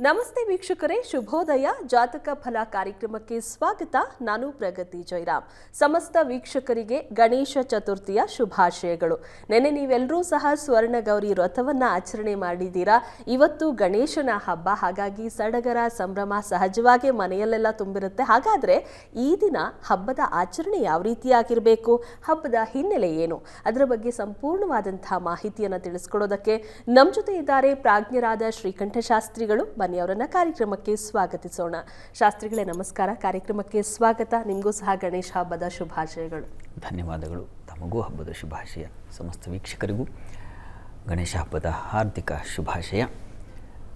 ನಮಸ್ತೆ ವೀಕ್ಷಕರೇ, ಶುಭೋದಯ. ಜಾತಕ ಫಲ ಕಾರ್ಯಕ್ರಮಕ್ಕೆ ಸ್ವಾಗತ. ನಾನು ಪ್ರಗತಿ ಜೈರಾಮ್. ಸಮಸ್ತ ವೀಕ್ಷಕರಿಗೆ ಗಣೇಶ ಚತುರ್ಥಿಯ ಶುಭಾಶಯಗಳು. ನೆನೆ ನೀವೆಲ್ಲರೂ ಸಹ ಸ್ವರ್ಣಗೌರಿ ಗೌರಿ ವ್ರತವನ್ನ ಆಚರಣೆ ಮಾಡಿದ್ದೀರಾ? ಇವತ್ತು ಗಣೇಶನ ಹಬ್ಬ. ಹಾಗಾಗಿ ಸಡಗರ, ಸಂಭ್ರಮ ಸಹಜವಾಗಿ ಮನೆಯಲ್ಲೆಲ್ಲ ತುಂಬಿರುತ್ತೆ. ಹಾಗಾದ್ರೆ ಈ ದಿನ ಹಬ್ಬದ ಆಚರಣೆ ಯಾವ ರೀತಿಯಾಗಿರಬೇಕು? ಹಬ್ಬದ ಹಿನ್ನೆಲೆ ಏನು? ಅದರ ಬಗ್ಗೆ ಸಂಪೂರ್ಣವಾದಂತಹ ಮಾಹಿತಿಯನ್ನು ತಿಳಿಸ್ಕೊಡೋದಕ್ಕೆ ನಮ್ಮ ಜೊತೆ ಇದ್ದಾರೆ ಪ್ರಾಜ್ಞರಾದ ಶ್ರೀಕಂಠ ಶಾಸ್ತ್ರಿಗಳು ಬನ್ನಿ ಅವರನ್ನ ಕಾರ್ಯಕ್ರಮಕ್ಕೆ ಸ್ವಾಗತಿಸೋಣ. ಶಾಸ್ತ್ರಿಗಳೇ, ನಮಸ್ಕಾರ. ಕಾರ್ಯಕ್ರಮಕ್ಕೆ ಸ್ವಾಗತ. ನಿಮಗೂ ಸಹ ಗಣೇಶ ಹಬ್ಬದ ಶುಭಾಶಯಗಳು. ಧನ್ಯವಾದಗಳು. ತಮಗೂ ಹಬ್ಬದ ಶುಭಾಶಯ. ಸಮಸ್ತ ವೀಕ್ಷಕರಿಗೂ ಗಣೇಶ ಹಬ್ಬದ ಹಾರ್ದಿಕ ಶುಭಾಶಯ.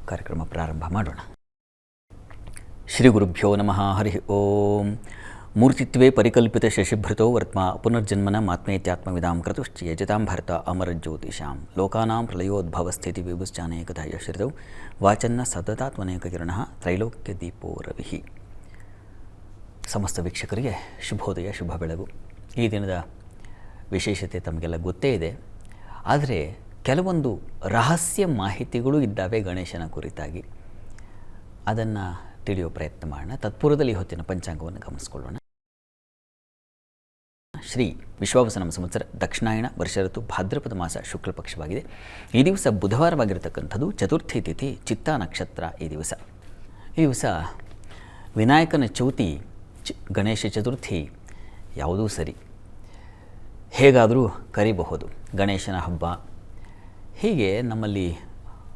ಕಾರ್ಯಕ್ರಮ ಪ್ರಾರಂಭ ಮಾಡೋಣ. ಶ್ರೀ ಗುರುಭ್ಯೋ ನಮಃ. ಹರಿ ಓಂ. ಮೂರ್ತಿತ್ವೇ ಪರಿಕಲ್ಪಿತ ಶಶಿಭೃತೋ ವರ್ತ್ಮ ಪುನರ್ಜನ್ಮನ ಮಾತ್ಮೇತ್ಯಾತ್ಮವಿದಾಂ ಭರತ ಅಮರಜ್ಯೋತಿಷಾಂ. ಲೋಕಾನಾಂ ಪ್ರಳಯೋದ್ಭವ ಸ್ಥಿತಿ ವಿಭುಶ್ಚಾನೇಕದ ಯಶ್ರಿತೌ ವಾಚನ್ನ ತ್ರೈಲೋಕ್ಯ ದೀಪೋ ರವಿಹಿ ಸಮಸ್ತ ವೀಕ್ಷಕರಿಗೆ ಶುಭೋದಯ, ಶುಭ ಬೆಳಗು. ಈ ದಿನದ ವಿಶೇಷತೆ ತಮಗೆಲ್ಲ ಗೊತ್ತೇ ಇದೆ. ಆದರೆ ಕೆಲವೊಂದು ರಹಸ್ಯ ಮಾಹಿತಿಗಳು ಇದ್ದಾವೆ ಗಣೇಶನ ಕುರಿತಾಗಿ. ಅದನ್ನು ತಿಳಿಯೋ ಪ್ರಯತ್ನ ಮಾಡೋಣ. ತತ್ಪೂರ್ವದಲ್ಲಿ ಹೊತ್ತಿನ ಪಂಚಾಂಗವನ್ನು ಗಮನಿಸ್ಕೊಳ್ಳೋಣ. ಶ್ರೀ ವಿಶ್ವಾವಸನಮ ಸಂವತ್ಸರ ದಕ್ಷಿಣಾಯಣ ವರ್ಷ ಋತು ಭಾದ್ರಪದ ಮಾಸ ಶುಕ್ಲ ಪಕ್ಷವಾಗಿದೆ. ಈ ದಿವಸ ಬುಧವಾರವಾಗಿರತಕ್ಕಂಥದ್ದು ಚತುರ್ಥಿ ತಿಥಿ ಚಿತ್ತಾ ನಕ್ಷತ್ರ ಈ ದಿವಸ. ಈ ದಿವಸ ವಿನಾಯಕನ ಚೌತಿ ಗಣೇಶ ಚತುರ್ಥಿ ಯಾವುದೂ ಸರಿ. ಹೇಗಾದರೂ ಕರಿಬಹುದು. ಗಣೇಶನ ಹಬ್ಬ. ಹೀಗೆ ನಮ್ಮಲ್ಲಿ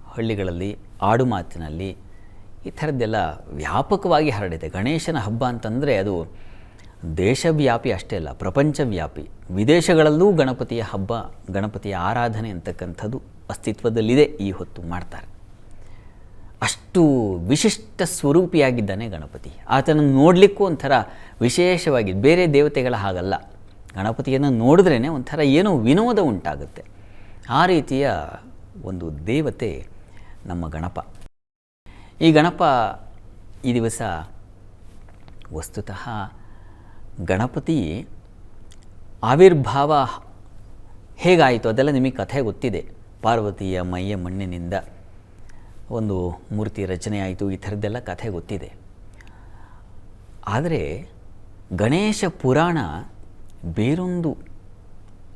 ಹಳ್ಳಿಗಳಲ್ಲಿ, ಆಡು ಮಾತಿನಲ್ಲಿ ಈ ಥರದ್ದೆಲ್ಲ ವ್ಯಾಪಕವಾಗಿ ಹರಡಿದೆ. ಗಣೇಶನ ಹಬ್ಬ ಅಂತಂದರೆ ಅದು ದೇಶವ್ಯಾಪಿ ಅಷ್ಟೇ ಅಲ್ಲ, ಪ್ರಪಂಚವ್ಯಾಪಿ. ವಿದೇಶಗಳಲ್ಲೂ ಗಣಪತಿಯ ಹಬ್ಬ, ಗಣಪತಿಯ ಆರಾಧನೆ ಅಂತಕ್ಕಂಥದ್ದು ಅಸ್ತಿತ್ವದಲ್ಲಿದೆ, ಈ ಹೊತ್ತು ಮಾಡ್ತಾರೆ. ಅಷ್ಟು ವಿಶಿಷ್ಟ ಸ್ವರೂಪಿಯಾಗಿದ್ದಾನೆ ಗಣಪತಿ. ಆತನನ್ನು ನೋಡಲಿಕ್ಕೂ ಒಂಥರ ವಿಶೇಷವಾಗಿ, ಬೇರೆ ದೇವತೆಗಳ ಹಾಗಲ್ಲ. ಗಣಪತಿಯನ್ನು ನೋಡಿದ್ರೇ ಒಂಥರ ಏನೋ ವಿನೋದ ಉಂಟಾಗುತ್ತೆ. ಆ ರೀತಿಯ ಒಂದು ದೇವತೆ ನಮ್ಮ ಗಣಪ. ಈ ಗಣಪ ಈ ದಿವಸ ವಸ್ತುತಃ ಗಣಪತಿ ಆವಿರ್ಭಾವ ಹೇಗಾಯಿತು? ಅದೆಲ್ಲ ನಿಮಗೆ ಕಥೆ ಗೊತ್ತಿದೆ. ಪಾರ್ವತಿಯ ಮೈಯ ಮಣ್ಣಿನಿಂದ ಒಂದು ಮೂರ್ತಿ ರಚನೆ ಆಯಿತು ಈ ಥರದ್ದೆಲ್ಲ ಕಥೆ ಗೊತ್ತಿದೆ. ಆದರೆ ಗಣೇಶ ಪುರಾಣ ಬೇರೊಂದು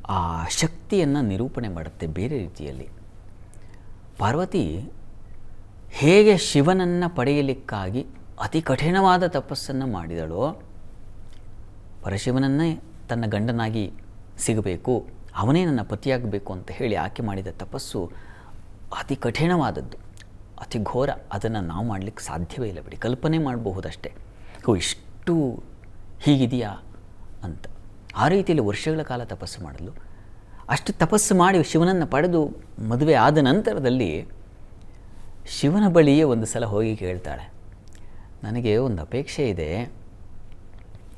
ಆ ಶಕ್ತಿಯನ್ನು ನಿರೂಪಣೆ ಮಾಡುತ್ತೆ ಬೇರೆ ರೀತಿಯಲ್ಲಿ. ಪಾರ್ವತಿ ಹೇಗೆ ಶಿವನನ್ನು ಪಡೆಯಲಿಕ್ಕಾಗಿ ಅತಿ ಕಠಿಣವಾದ ತಪಸ್ಸನ್ನು ಮಾಡಿದಳೋ ಪರಶಿವನನ್ನೇ ತನ್ನ ಗಂಡನಾಗಿ ಸಿಗಬೇಕು, ಅವನೇ ನನ್ನ ಪತಿಯಾಗಬೇಕು ಅಂತ ಹೇಳಿ ಆಕೆ ಮಾಡಿದ ತಪಸ್ಸು ಅತಿ ಕಠಿಣವಾದದ್ದು. ಅತಿ ಘೋರ. ಅದನ್ನು ನಾವು ಮಾಡಲಿಕ್ಕೆ ಸಾಧ್ಯವೇ ಇಲ್ಲ ಬಿಡಿ. ಕಲ್ಪನೆ ಮಾಡಬಹುದಷ್ಟೇ. ಓ, ಇಷ್ಟು ಹೀಗಿದೆಯಾ ಅಂತ. ಆ ರೀತಿಯಲ್ಲಿ ವರ್ಷಗಳ ಕಾಲ ತಪಸ್ಸು ಮಾಡಲು. ಅಷ್ಟು ತಪಸ್ಸು ಮಾಡಿ ಶಿವನನ್ನು ಪಡೆದು ಮದುವೆ ಆದ ನಂತರದಲ್ಲಿ ಶಿವನ ಬಳಿಯೇ ಒಂದು ಸಲ ಹೋಗಿ ಕೇಳ್ತಾಳೆ. ನನಗೆ ಒಂದು ಅಪೇಕ್ಷೆ ಇದೆ.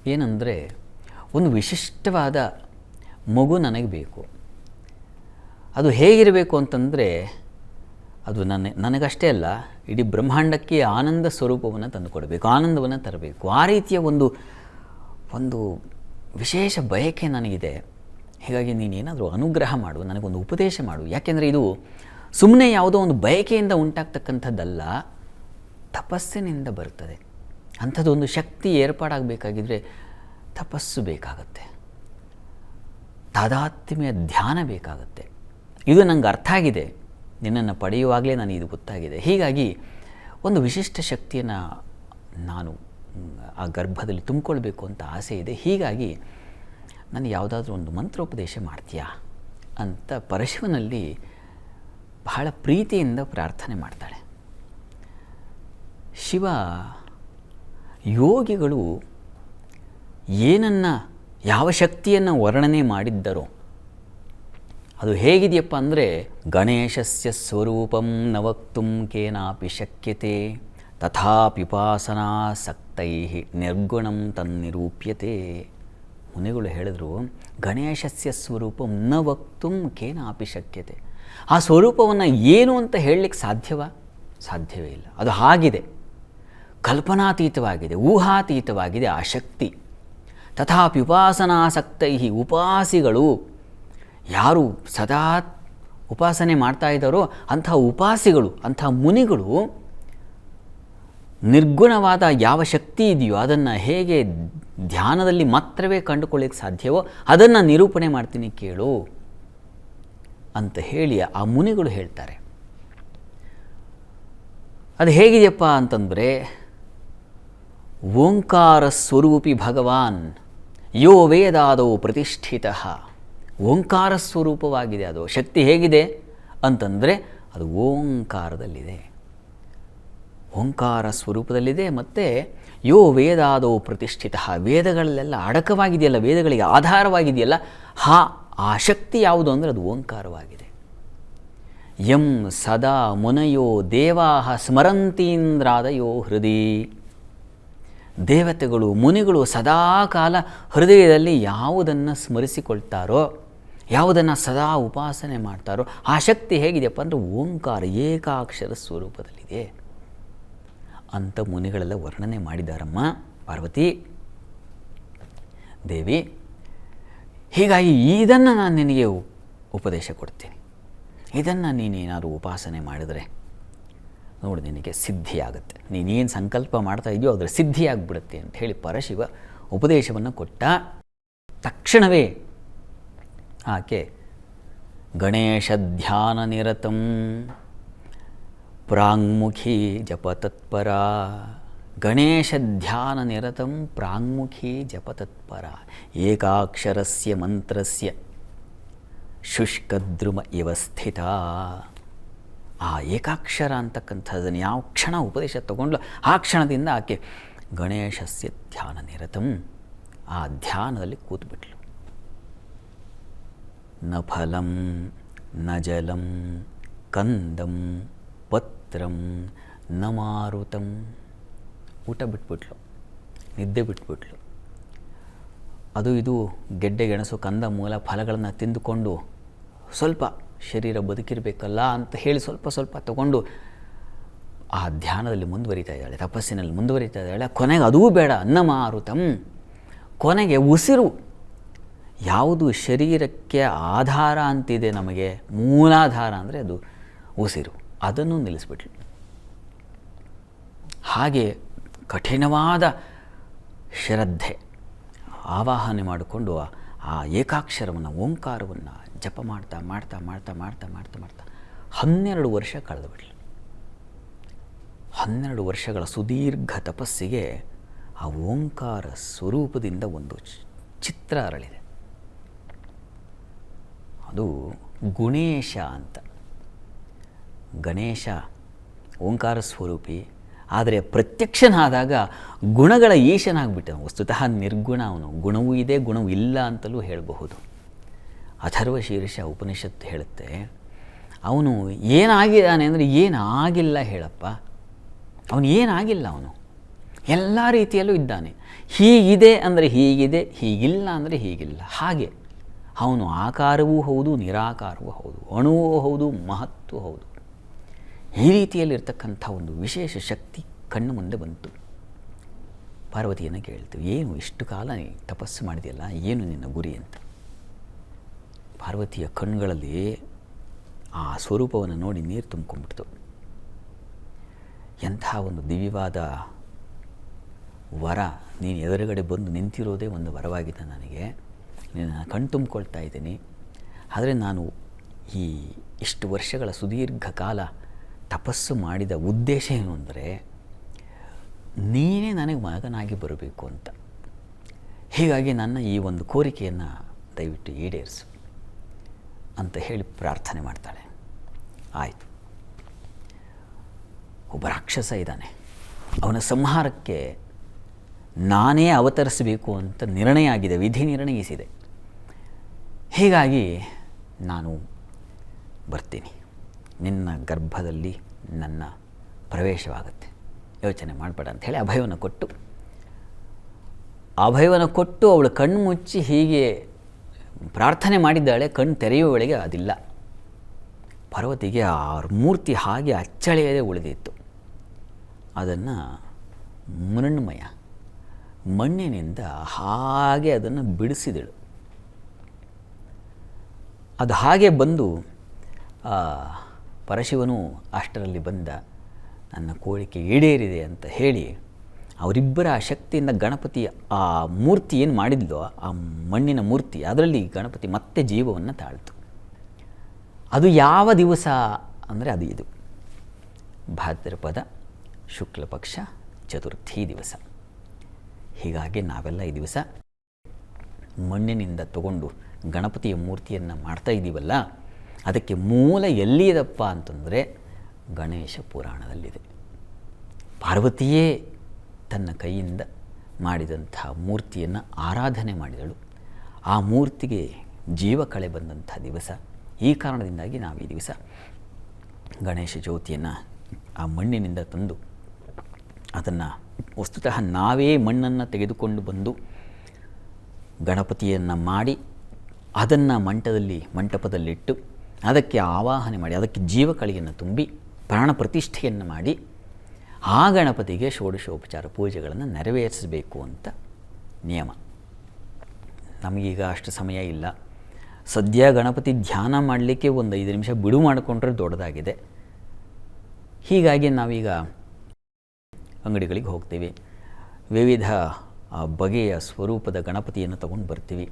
ಏನಂದರೆ ಒಂದು ವಿಶಿಷ್ಟವಾದ ಮಗು ನನಗೆ ಬೇಕು. ಅದು ಹೇಗಿರಬೇಕು ಅಂತಂದರೆ ಅದು ನನ್ನ, ನನಗಷ್ಟೇ ಅಲ್ಲ, ಇಡೀ ಬ್ರಹ್ಮಾಂಡಕ್ಕೆ ಆನಂದ ಸ್ವರೂಪವನ್ನು ತಂದುಕೊಡಬೇಕು ಆನಂದವನ್ನು ತರಬೇಕು. ಆ ರೀತಿಯ ಒಂದು ಒಂದು ವಿಶೇಷ ಬಯಕೆ ನನಗಿದೆ. ಹೀಗಾಗಿ ನೀನೇನಾದರೂ ಅನುಗ್ರಹ ಮಾಡು, ನನಗೊಂದು ಉಪದೇಶ ಮಾಡು. ಯಾಕೆಂದರೆ ಇದು ಸುಮ್ಮನೆ ಯಾವುದೋ ಒಂದು ಬಯಕೆಯಿಂದ ಉಂಟಾಗ್ತಕ್ಕಂಥದ್ದಲ್ಲ, ತಪಸ್ಸಿನಿಂದ ಬರ್ತದೆ. ಅಂಥದ್ದೊಂದು ಶಕ್ತಿ ಏರ್ಪಾಡಾಗಬೇಕಾಗಿದ್ದರೆ ತಪಸ್ಸು ಬೇಕಾಗತ್ತೆ. ತಾದಾತ್ಮ್ಯ ಧ್ಯಾನ ಬೇಕಾಗುತ್ತೆ. ಇದು ನನಗೆ ಅರ್ಥ ಆಗಿದೆ. ನಿನ್ನನ್ನು ಪಡೆಯುವಾಗಲೇ ನನಗೆ ಇದು ಗೊತ್ತಾಗಿದೆ. ಹೀಗಾಗಿ ಒಂದು ವಿಶಿಷ್ಟ ಶಕ್ತಿಯನ್ನು ನಾನು ಆ ಗರ್ಭದಲ್ಲಿ ತುಂಬಿಕೊಳ್ಬೇಕು ಅಂತ ಆಸೆ ಇದೆ. ಹೀಗಾಗಿ ನಾನು ಯಾವುದಾದ್ರೂ ಒಂದು ಮಂತ್ರೋಪದೇಶ ಮಾಡ್ತೀಯಾ ಅಂತ ಪರಶಿವನಲ್ಲಿ ಬಹಳ ಪ್ರೀತಿಯಿಂದ ಪ್ರಾರ್ಥನೆ ಮಾಡ್ತಾಳೆ. ಶಿವ ಯೋಗಿಗಳು ಏನನ್ನು, ಯಾವ ಶಕ್ತಿಯನ್ನು ವರ್ಣನೆ ಮಾಡಿದ್ದರೋ, ಅದು ಹೇಗಿದೆಯಪ್ಪ ಅಂದರೆ, ಗಣೇಶಸ್ಯ ಸ್ವರೂಪಂ ನ ವಕ್ತುಂ ಕೇನಾಪಿ ಶಕ್ಯತೆ ತಥಾಪಿಪಾಸನಾಸಕ್ತೈ ನಿರ್ಗುಣಂ ತನ್ನಿರೂಪ್ಯತೆ. ಮುನಿಗಳು ಹೇಳಿದ್ರು, ಗಣೇಶಸ್ಯ ಸ್ವರೂಪಂ ನ ವಕ್ತುಂ ಕೇನಾಪಿ ಶಕ್ಯತೆ. ಆ ಸ್ವರೂಪವನ್ನು ಏನು ಅಂತ ಹೇಳಲಿಕ್ಕೆ ಸಾಧ್ಯವಾ? ಸಾಧ್ಯವೇ ಇಲ್ಲ. ಅದು ಹಾಗಿದೆ. ಕಲ್ಪನಾತೀತವಾಗಿದೆ, ಊಹಾತೀತವಾಗಿದೆ ಆ ಶಕ್ತಿ. ತಥಾಪಿ ಉಪಾಸನಾಸಕ್ತೈ ಉಪಾಸಿಗಳು, ಯಾರು ಸದಾ ಉಪಾಸನೆ ಮಾಡ್ತಾ ಇದ್ದಾರೋ ಅಂಥ ಉಪಾಸಿಗಳು, ಅಂಥ ಮುನಿಗಳು ನಿರ್ಗುಣವಾದ ಯಾವ ಶಕ್ತಿ ಇದೆಯೋ ಅದನ್ನು ಹೇಗೆ ಧ್ಯಾನದಲ್ಲಿ ಮಾತ್ರವೇ ಕಂಡುಕೊಳ್ಳಿಕ್ಕೆ ಸಾಧ್ಯವೋ ಅದನ್ನು ನಿರೂಪಣೆ ಮಾಡ್ತೀನಿ ಕೇಳು ಅಂತ ಹೇಳಿ ಆ ಮುನಿಗಳು ಹೇಳ್ತಾರೆ. ಅದು ಹೇಗಿದೆಯಪ್ಪ ಅಂತಂದರೆ ಓಂಕಾರ ಸ್ವರೂಪಿ ಭಗವಾನ್, ಯೋ ವೇದಾದೋ ಪ್ರತಿಷ್ಠಿತ. ಓಂಕಾರ ಸ್ವರೂಪವಾಗಿದೆ, ಅದು ಶಕ್ತಿ ಹೇಗಿದೆ ಅಂತಂದರೆ ಅದು ಓಂಕಾರದಲ್ಲಿದೆ. ಓಂಕಾರ ಸ್ವರೂಪದಲ್ಲಿದೆ ಮತ್ತು ಯೋ ವೇದಾದೋ ಪ್ರತಿಷ್ಠಿತ. ವೇದಗಳಲ್ಲೆಲ್ಲ ಅಡಕವಾಗಿದೆಯಲ್ಲ, ವೇದಗಳಿಗೆ ಆಧಾರವಾಗಿದೆಯಲ್ಲ, ಹಾ, ಆ ಶಕ್ತಿ ಯಾವುದು ಅಂದರೆ ಅದು ಓಂಕಾರವಾಗಿದೆ. ಯಂ ಸದಾ ಮುನಯೋ ದೇವಾ ಸ್ಮರಂತೀಂದ್ರಾದಯೋ ಹೃದಯ ದೇವತೆಗಳು, ಮುನಿಗಳು ಸದಾ ಕಾಲ ಹೃದಯದಲ್ಲಿ ಯಾವುದನ್ನು ಸ್ಮರಿಸಿಕೊಳ್ತಾರೋ, ಯಾವುದನ್ನು ಸದಾ ಉಪಾಸನೆ ಮಾಡ್ತಾರೋ, ಆ ಶಕ್ತಿ ಹೇಗಿದೆಯಪ್ಪ ಅಂದರೆ ಓಂಕಾರ, ಏಕಾಕ್ಷರ ಸ್ವರೂಪದಲ್ಲಿದೆ. ಅಂತ ಮುನಿಗಳೆಲ್ಲ ವರ್ಣನೆ ಮಾಡಿದಾರಮ್ಮ ಪಾರ್ವತಿ. ದೇವಿ, ಹೀಗಾಗಿ ಇದನ್ನು ನಾನು ನಿನಗೆ ಉಪದೇಶ ಕೊಡ್ತೀನಿ. ಇದನ್ನು ನೀನೇನಾದರೂ ಉಪಾಸನೆ ಮಾಡಿದರೆ ನೋಡಿ ನಿನಗೆ ಸಿದ್ಧಿಯಾಗುತ್ತೆ. ನೀನೇನು ಸಂಕಲ್ಪ ಮಾಡ್ತಾ ಇದೆಯೋ ಅದರ ಸಿದ್ಧಿಯಾಗ್ಬಿಡುತ್ತೆ ಅಂತ ಹೇಳಿ ಪರಶಿವ ಉಪದೇಶವನ್ನು ಕೊಟ್ಟ ತಕ್ಷಣವೇ ಆಕೆ ಗಣೇಶ ಧ್ಯಾನ ನಿರತಂ ಪ್ರಾಂಗ್ಮುಖಿ ಜಪತತ್ಪರ. ಗಣೇಶ ಧ್ಯಾನ ನಿರತಂ ಪ್ರಾಂಗ್ಮುಖಿ ಜಪತತ್ಪರ. ಏಕಾಕ್ಷರಸ್ಯ ಮಂತ್ರಸ್ಯ ಶುಷ್ಕದ್ರುಮ ಇವ ಸ್ಥಿತ ಆ ಏಕಾಕ್ಷರ ಅಂತಕ್ಕಂಥದ್ದನ್ನು ಯಾವ ಕ್ಷಣ ಉಪದೇಶ ತಗೊಂಡ್ಲು ಆ ಕ್ಷಣದಿಂದ ಆಕೆ ಗಣೇಶಸ್ಯ ಧ್ಯಾನ ನಿರತಂ ಆ ಧ್ಯಾನದಲ್ಲಿ ಕೂತ್ಬಿಟ್ಲು. ನ ಫಲಂ, ನ ಜಲಂ, ಕಂದಂ, ಪತ್ರಂ, ನ ಮಾರುತಂ. ಊಟ ಬಿಟ್ಬಿಟ್ಲು, ನಿದ್ದೆ ಬಿಟ್ಬಿಟ್ಲು. ಅದು ಇದು ಗೆಡ್ಡೆ ಗೆಣಸು, ಕಂದ ಮೂಲ ಫಲಗಳನ್ನು ತಿಂದುಕೊಂಡು ಸ್ವಲ್ಪ ಶರೀರ ಬದುಕಿರಬೇಕಲ್ಲ ಅಂತ ಹೇಳಿ ಸ್ವಲ್ಪ ಸ್ವಲ್ಪ ತಗೊಂಡು ಆ ಧ್ಯಾನದಲ್ಲಿ ಮುಂದುವರಿತಾ ಇದ್ದಾಳೆ, ತಪಸ್ಸಿನಲ್ಲಿ ಮುಂದುವರಿತಾ ಇದ್ದಾಳೆ. ಕೊನೆಗೆ ಅದೂ ಬೇಡ ಅನ್ನ ಮಾರುತಂ ಕೊನೆಗೆ ಉಸಿರು. ಯಾವುದು ಶರೀರಕ್ಕೆ ಆಧಾರ ಅಂತಿದೆ ನಮಗೆ, ಮೂಲಾಧಾರ ಅಂದರೆ ಅದು ಉಸಿರು. ಅದನ್ನು ನಿಲ್ಲಿಸ್ಬಿಟ್ಲು. ಹಾಗೆ ಕಠಿಣವಾದ ಶ್ರದ್ಧೆ, ಆವಾಹನೆ ಮಾಡಿಕೊಂಡು ಆ- ಆ ಏಕಾಕ್ಷರವನ್ನು, ಓಂಕಾರವನ್ನು ಜಪ ಮಾಡ್ತಾ ಮಾಡ್ತಾ ಮಾಡ್ತಾ ಮಾಡ್ತಾ ಮಾಡ್ತಾ ಮಾಡ್ತಾ. ಹನ್ನೆರಡು ವರ್ಷ ಕಳೆದು ಬಿಡಲಿ. ಹನ್ನೆರಡು ವರ್ಷಗಳ ಸುದೀರ್ಘ ತಪಸ್ಸಿಗೆ ಆ ಓಂಕಾರ ಸ್ವರೂಪದಿಂದ ಒಂದು ಚಿತ್ರ ಅರಳಿದೆ. ಅದು ಗುಣೇಶ ಅಂತ. ಗಣೇಶ ಓಂಕಾರ ಸ್ವರೂಪಿ, ಆದರೆ ಪ್ರತ್ಯಕ್ಷನಾದಾಗ ಗುಣಗಳ ಈಶನಾಗ್ಬಿಟ್ಟ ವಸ್ತುತಃ ನಿರ್ಗುಣ ಅವನು. ಗುಣವೂ ಇದೆ, ಗುಣವೂ ಇಲ್ಲ ಅಂತಲೂ ಹೇಳಬಹುದು. ಅಥರ್ವ ಶೀರ್ಷ ಉಪನಿಷತ್ತು ಹೇಳುತ್ತೆ, ಅವನು ಏನಾಗಿದ್ದಾನೆ ಅಂದರೆ ಏನಾಗಿಲ್ಲ ಹೇಳಪ್ಪ. ಅವನು ಏನಾಗಿಲ್ಲ ಅವನು. ಎಲ್ಲ ರೀತಿಯಲ್ಲೂ ಇದ್ದಾನೆ. ಹೀಗಿದೆ ಅಂದರೆ ಹೀಗಿದೆ, ಹೀಗಿಲ್ಲ ಅಂದರೆ ಹೀಗಿಲ್ಲ. ಹಾಗೆ ಅವನು ಆಕಾರವೂ ಹೌದು, ನಿರಾಕಾರವೂ ಹೌದು, ಅಣುವೂ ಹೌದು, ಮಹತ್ವ ಹೌದು. ಈ ರೀತಿಯಲ್ಲಿರ್ತಕ್ಕಂಥ ಒಂದು ವಿಶೇಷ ಶಕ್ತಿ ಕಣ್ಣು ಮುಂದೆ ಬಂತು. ಪಾರ್ವತಿಯನ್ನು ಕೇಳ್ತೀವಿ ಏನು ಇಷ್ಟು ಕಾಲ ತಪಸ್ಸು ಮಾಡಿದೆಯಲ್ಲ, ಏನು ನಿನ್ನ ಗುರಿ? ಅಂತ. ಪಾರ್ವತಿಯ ಕಣ್ಗಳಲ್ಲಿ ಆ ಸ್ವರೂಪವನ್ನು ನೋಡಿ ನೀರು ತುಂಬ್ಕೊಂಡ್ಬಿಡ್ತು. ಎಂಥ ಒಂದು ದಿವ್ಯವಾದ ವರ ನೀನು ಎದುರುಗಡೆ ಬಂದು ನಿಂತಿರೋದೇ ಒಂದು ವರವಾಗಿದೆ ನನಗೆ. ನಾನು ಕಣ್ ತುಂಬಿಕೊಳ್ತಾ ಇದ್ದೀನಿ. ಆದರೆ ನಾನು ಈ ಇಷ್ಟು ವರ್ಷಗಳ ಸುದೀರ್ಘ ಕಾಲ ತಪಸ್ಸು ಮಾಡಿದ ಉದ್ದೇಶ ಏನು ಅಂದರೆ, ನೀನೇ ನನಗೆ ಮಗನಾಗಿ ಬರಬೇಕು ಅಂತ. ಹೀಗಾಗಿ ನನ್ನ ಈ ಒಂದು ಕೋರಿಕೆಯನ್ನು ದಯವಿಟ್ಟು ಈಡೇರಿಸು. ಅಂತ ಹೇಳಿ ಪ್ರಾರ್ಥನೆ ಮಾಡ್ತಾಳೆ. ಆಯಿತು. ಒಬ್ಬ ರಾಕ್ಷಸ ಇದ್ದಾನೆ. ಅವನ ಸಂಹಾರಕ್ಕೆ ನಾನೇ ಅವತರಿಸಬೇಕು ಅಂತ ನಿರ್ಣಯ ಆಗಿದೆ, ವಿಧಿ ನಿರ್ಣಯಿಸಿದೆ. ಹೀಗಾಗಿ ನಾನು ಬರ್ತೀನಿ. ನಿನ್ನ ಗರ್ಭದಲ್ಲಿ ನನ್ನ ಪ್ರವೇಶವಾಗುತ್ತೆ. ಯೋಚನೆ ಮಾಡಬೇಡ ಅಂತ ಹೇಳಿ ಅಭಯವನ್ನು ಕೊಟ್ಟು ಅಭಯವನ್ನು ಕೊಟ್ಟು ಅವಳು ಕಣ್ಣು ಮುಚ್ಚಿ ಹೀಗೆ ಪ್ರಾರ್ಥನೆ ಮಾಡಿದ್ದಾಳೆ, ಕಣ್ಣು ತೆರೆಯುವ ವೇಳೆಗೆ ಅದಿಲ್ಲ. ಪಾರ್ವತಿಗೆ ಆ ಮೂರ್ತಿ ಹಾಗೆ ಅಚ್ಚಳಿಯದೆ ಉಳಿದಿತ್ತು. ಅದನ್ನು ಮೃಣ್ಮಯ ಮಣ್ಣಿನಿಂದ ಹಾಗೆ ಅದನ್ನು ಬಿಡಿಸಿದಳು. ಅದು ಹಾಗೆ ಬಂದು ಪರಶಿವನು ಅಷ್ಟರಲ್ಲಿ ಬಂದ, ನನ್ನ ಕೋರಿಕೆ ಈಡೇರಿದೆ ಅಂತ ಹೇಳಿ ಅವರಿಬ್ಬರ ಆ ಶಕ್ತಿಯಿಂದ ಗಣಪತಿ ಆ ಮೂರ್ತಿ ಏನು ಮಾಡಿದ್ಲೋ ಆ ಮಣ್ಣಿನ ಮೂರ್ತಿ, ಅದರಲ್ಲಿ ಗಣಪತಿ ಮತ್ತೆ ಜೀವವನ್ನು ತಾಳ್ತು. ಅದು ಯಾವ ದಿವಸ ಅಂದರೆ ಅದು ಇದು. ಭಾದ್ರಪದ ಶುಕ್ಲ ಪಕ್ಷ ಚತುರ್ಥಿ ದಿವಸ. ಹೀಗಾಗಿ ನಾವೆಲ್ಲ ಈ ದಿವಸ ಮಣ್ಣಿನಿಂದ ತಗೊಂಡು ಗಣಪತಿಯ ಮೂರ್ತಿಯನ್ನು ಮಾಡ್ತಾ ಇದ್ದೀವಲ್ಲ, ಅದಕ್ಕೆ ಮೂಲ ಎಲ್ಲಿದಪ್ಪ ಅಂತಂದರೆ ಗಣೇಶ ಪುರಾಣದಲ್ಲಿದೆ. ಪಾರ್ವತಿಯೇ ತನ್ನ ಕೈಯಿಂದ ಮಾಡಿದಂಥ ಮೂರ್ತಿಯನ್ನು ಆರಾಧನೆ ಮಾಡಿದಳು. ಆ ಮೂರ್ತಿಗೆ ಜೀವ ಕಳೆ ಬಂದಂಥ ದಿವಸ. ಈ ಕಾರಣದಿಂದಾಗಿ ನಾವು ಈ ದಿವಸ ಗಣೇಶ ಜ್ಯೋತಿಯನ್ನು ಆ ಮಣ್ಣಿನಿಂದ ತಂದು ಅದನ್ನು ವಸ್ತುತಃ ನಾವೇ ಮಣ್ಣನ್ನು ತೆಗೆದುಕೊಂಡು ಬಂದು ಗಣಪತಿಯನ್ನು ಮಾಡಿ ಅದನ್ನು ಮಂಟದಲ್ಲಿ, ಮಂಟಪದಲ್ಲಿಟ್ಟು ಅದಕ್ಕೆ ಆವಾಹನೆ ಮಾಡಿ, ಅದಕ್ಕೆ ಜೀವಕಳಿಯನ್ನು ತುಂಬಿ ಪ್ರಾಣ ಪ್ರತಿಷ್ಠೆಯನ್ನು ಮಾಡಿ ಆ ಗಣಪತಿಗೆ ಷೋಡಶೋಪಚಾರ ಪೂಜೆಗಳನ್ನು ನೆರವೇರಿಸಬೇಕು ಅಂತ ನಿಯಮ. ನಮಗೀಗ ಅಷ್ಟು ಸಮಯ ಇಲ್ಲ. ಸದ್ಯ ಗಣಪತಿ ಧ್ಯಾನ ಮಾಡಲಿಕ್ಕೆ ಒಂದು ಐದು ನಿಮಿಷ ಬಿಡು ಮಾಡಿಕೊಂಡ್ರೆ ದೊಡ್ಡದಾಗಿದೆ. ಹೀಗಾಗಿ ನಾವೀಗ ಅಂಗಡಿಗಳಿಗೆ ಹೋಗ್ತೀವಿ. ವಿವಿಧ ಬಗೆಯ ಸ್ವರೂಪದ ಗಣಪತಿಯನ್ನು ತಗೊಂಡು ಬರ್ತೀವಿ.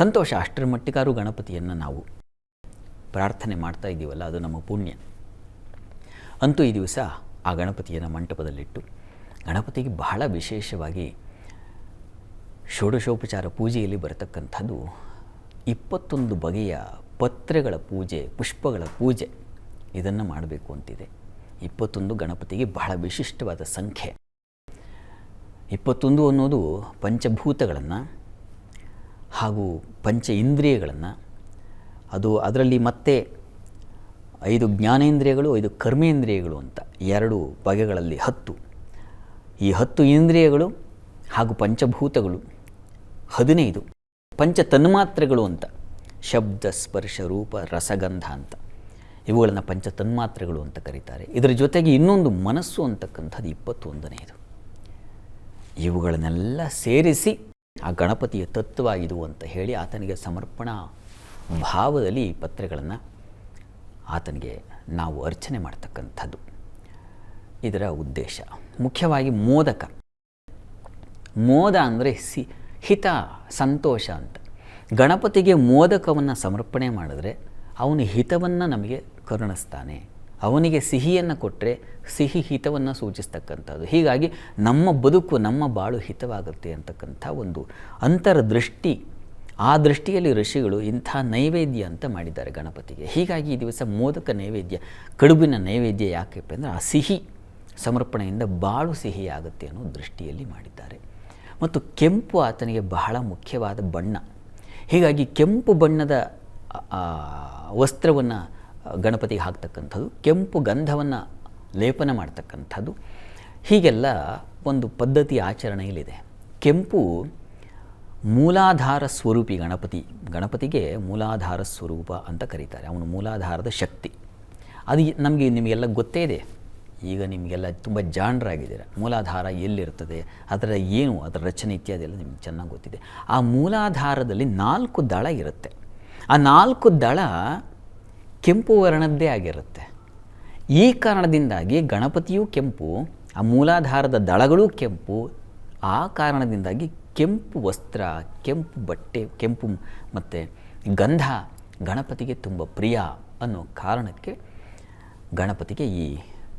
ಸಂತೋಷ ಅಷ್ಟರ ಮಟ್ಟಿಗಾರು ಗಣಪತಿಯನ್ನು ನಾವು ಪ್ರಾರ್ಥನೆ ಮಾಡ್ತಾ ಇದ್ದೀವಲ್ಲ, ಅದು ನಮ್ಮ ಪುಣ್ಯ. ಅಂತೂ ಈ ದಿವಸ ಆ ಗಣಪತಿಯನ್ನು ಮಂಟಪದಲ್ಲಿಟ್ಟು ಗಣಪತಿಗೆ ಬಹಳ ವಿಶೇಷವಾಗಿ ಷೋಡಶೋಪಚಾರ ಪೂಜೆಯಲ್ಲಿ ಬರತಕ್ಕಂಥದ್ದು ಇಪ್ಪತ್ತೊಂದು ಬಗೆಯ ಪತ್ರೆಗಳ ಪೂಜೆ, ಪುಷ್ಪಗಳ ಪೂಜೆ ಇದನ್ನು ಮಾಡಬೇಕು ಅಂತಿದೆ. ಇಪ್ಪತ್ತೊಂದು ಗಣಪತಿಗೆ ಬಹಳ ವಿಶಿಷ್ಟವಾದ ಸಂಖ್ಯೆ. ಇಪ್ಪತ್ತೊಂದು ಅನ್ನೋದು ಪಂಚಭೂತಗಳನ್ನು ಹಾಗೂ ಪಂಚ ಇಂದ್ರಿಯಗಳನ್ನು, ಅದು ಅದರಲ್ಲಿ ಮತ್ತೆ ಐದು ಜ್ಞಾನೇಂದ್ರಿಯಗಳು, ಐದು ಕರ್ಮೇಂದ್ರಿಯಗಳು ಅಂತ. ಎರಡು ಬಗೆಗಳಲ್ಲಿ ಹತ್ತು. ಈ ಹತ್ತು ಇಂದ್ರಿಯಗಳು ಹಾಗೂ ಪಂಚಭೂತಗಳು, ಹದಿನೈದು. ಪಂಚ ತನ್ಮಾತ್ರೆಗಳು ಅಂತ. ಶಬ್ದ, ಸ್ಪರ್ಶ, ರೂಪ, ರಸಗಂಧ ಅಂತ. ಇವುಗಳನ್ನು ಪಂಚ ತನ್ಮಾತ್ರೆಗಳು ಅಂತ ಕರೀತಾರೆ. ಇದರ ಜೊತೆಗೆ ಇನ್ನೊಂದು ಮನಸ್ಸು ಅಂತಕ್ಕಂಥದ್ದು ಇಪ್ಪತ್ತೊಂದನೆಯದು ಇವುಗಳನ್ನೆಲ್ಲ ಸೇರಿಸಿ ಆ ಗಣಪತಿಯ ತತ್ವ ಇದು ಅಂತ ಹೇಳಿ ಆತನಿಗೆ ಸಮರ್ಪಣಾ ಭಾವದಲ್ಲಿ ಈ ಪತ್ರೆಗಳನ್ನು ಆತನಿಗೆ ನಾವು ಅರ್ಚನೆ ಮಾಡ್ತಕ್ಕಂಥದ್ದು. ಇದರ ಉದ್ದೇಶ. ಮುಖ್ಯವಾಗಿ ಮೋದಕ. ಮೋದ ಅಂದರೆ ಸಿ ಹಿತ, ಸಂತೋಷ ಅಂತ. ಗಣಪತಿಗೆ ಮೋದಕವನ್ನು ಸಮರ್ಪಣೆ ಮಾಡಿದ್ರೆ ಅವನು ಹಿತವನ್ನು ನಮಗೆ ಕರುಣಿಸ್ತಾನೆ. ಅವನಿಗೆ ಸಿಹಿಯನ್ನು ಕೊಟ್ಟರೆ ಸಿಹಿ ಹಿತವನ್ನು ಸೂಚಿಸ್ತಕ್ಕಂಥದ್ದು. ಹೀಗಾಗಿ ನಮ್ಮ ಬದುಕು, ನಮ್ಮ ಬಾಳು ಹಿತವಾಗುತ್ತೆ ಅಂತಕ್ಕಂಥ ಒಂದು ಅಂತರದೃಷ್ಟಿ ಆ ದೃಷ್ಟಿಯಲ್ಲಿ ಋಷಿಗಳು ಇಂಥ ನೈವೇದ್ಯ ಅಂತ ಮಾಡಿದ್ದಾರೆ ಗಣಪತಿಗೆ. ಹೀಗಾಗಿ ಈ ದಿವಸ ಮೋದಕ ನೈವೇದ್ಯ, ಕಡುಬಿನ ನೈವೇದ್ಯ ಯಾಕಪ್ಪ ಅಂದರೆ ಆ ಸಿಹಿ, ಸಮರ್ಪಣೆಯಿಂದ ಬಾಳು ಸಿಹಿ ಆಗುತ್ತೆ ಅನ್ನೋ ದೃಷ್ಟಿಯಲ್ಲಿ ಮಾಡಿದ್ದಾರೆ. ಮತ್ತು ಕೆಂಪು ಆತನಿಗೆ ಬಹಳ ಮುಖ್ಯವಾದ ಬಣ್ಣ. ಹೀಗಾಗಿ ಕೆಂಪು ಬಣ್ಣದ ವಸ್ತ್ರವನ್ನು ಗಣಪತಿಗೆ ಹಾಕ್ತಕ್ಕಂಥದ್ದು, ಕೆಂಪು ಗಂಧವನ್ನು ಲೇಪನ ಮಾಡ್ತಕ್ಕಂಥದ್ದು, ಹೀಗೆಲ್ಲ ಒಂದು ಪದ್ಧತಿ ಆಚರಣೆಯಲ್ಲಿದೆ. ಕೆಂಪು ಮೂಲಾಧಾರ ಸ್ವರೂಪಿ ಗಣಪತಿ. ಗಣಪತಿಗೆ ಮೂಲಾಧಾರ ಸ್ವರೂಪ ಅಂತ ಕರೀತಾರೆ. ಅವನು ಮೂಲಾಧಾರದ ಶಕ್ತಿ. ಅದು ನಮಗೆ ನಿಮಗೆಲ್ಲ ಗೊತ್ತೇ ಇದೆ. ಈಗ ನಿಮಗೆಲ್ಲ ತುಂಬ ಜಾಣರಾಗಿದ್ದೀರ. ಮೂಲಾಧಾರ ಎಲ್ಲಿರ್ತದೆ? ಅದರ ಏನು, ಅದರ ರಚನೆ ಇತ್ಯಾದಿ ಎಲ್ಲ ನಿಮ್ಗೆ ಚೆನ್ನಾಗಿ ಗೊತ್ತಿದೆ. ಆ ಮೂಲಾಧಾರದಲ್ಲಿ ನಾಲ್ಕು ದಳ ಇರುತ್ತೆ. ಆ ನಾಲ್ಕು ದಳ ಕೆಂಪು ವರ್ಣದ್ದೇ ಆಗಿರುತ್ತೆ. ಈ ಕಾರಣದಿಂದಾಗಿ ಗಣಪತಿಯೂ ಕೆಂಪು, ಆ ಮೂಲಾಧಾರದ ದಳಗಳೂ ಕೆಂಪು, ಆ ಕಾರಣದಿಂದಾಗಿ ಕೆಂಪು ವಸ್ತ್ರ, ಕೆಂಪು ಬಟ್ಟೆ, ಕೆಂಪು ಮತ್ತು ಗಂಧ ಗಣಪತಿಗೆ ತುಂಬ ಪ್ರಿಯ ಅನ್ನೋ ಕಾರಣಕ್ಕೆ ಗಣಪತಿಗೆ ಈ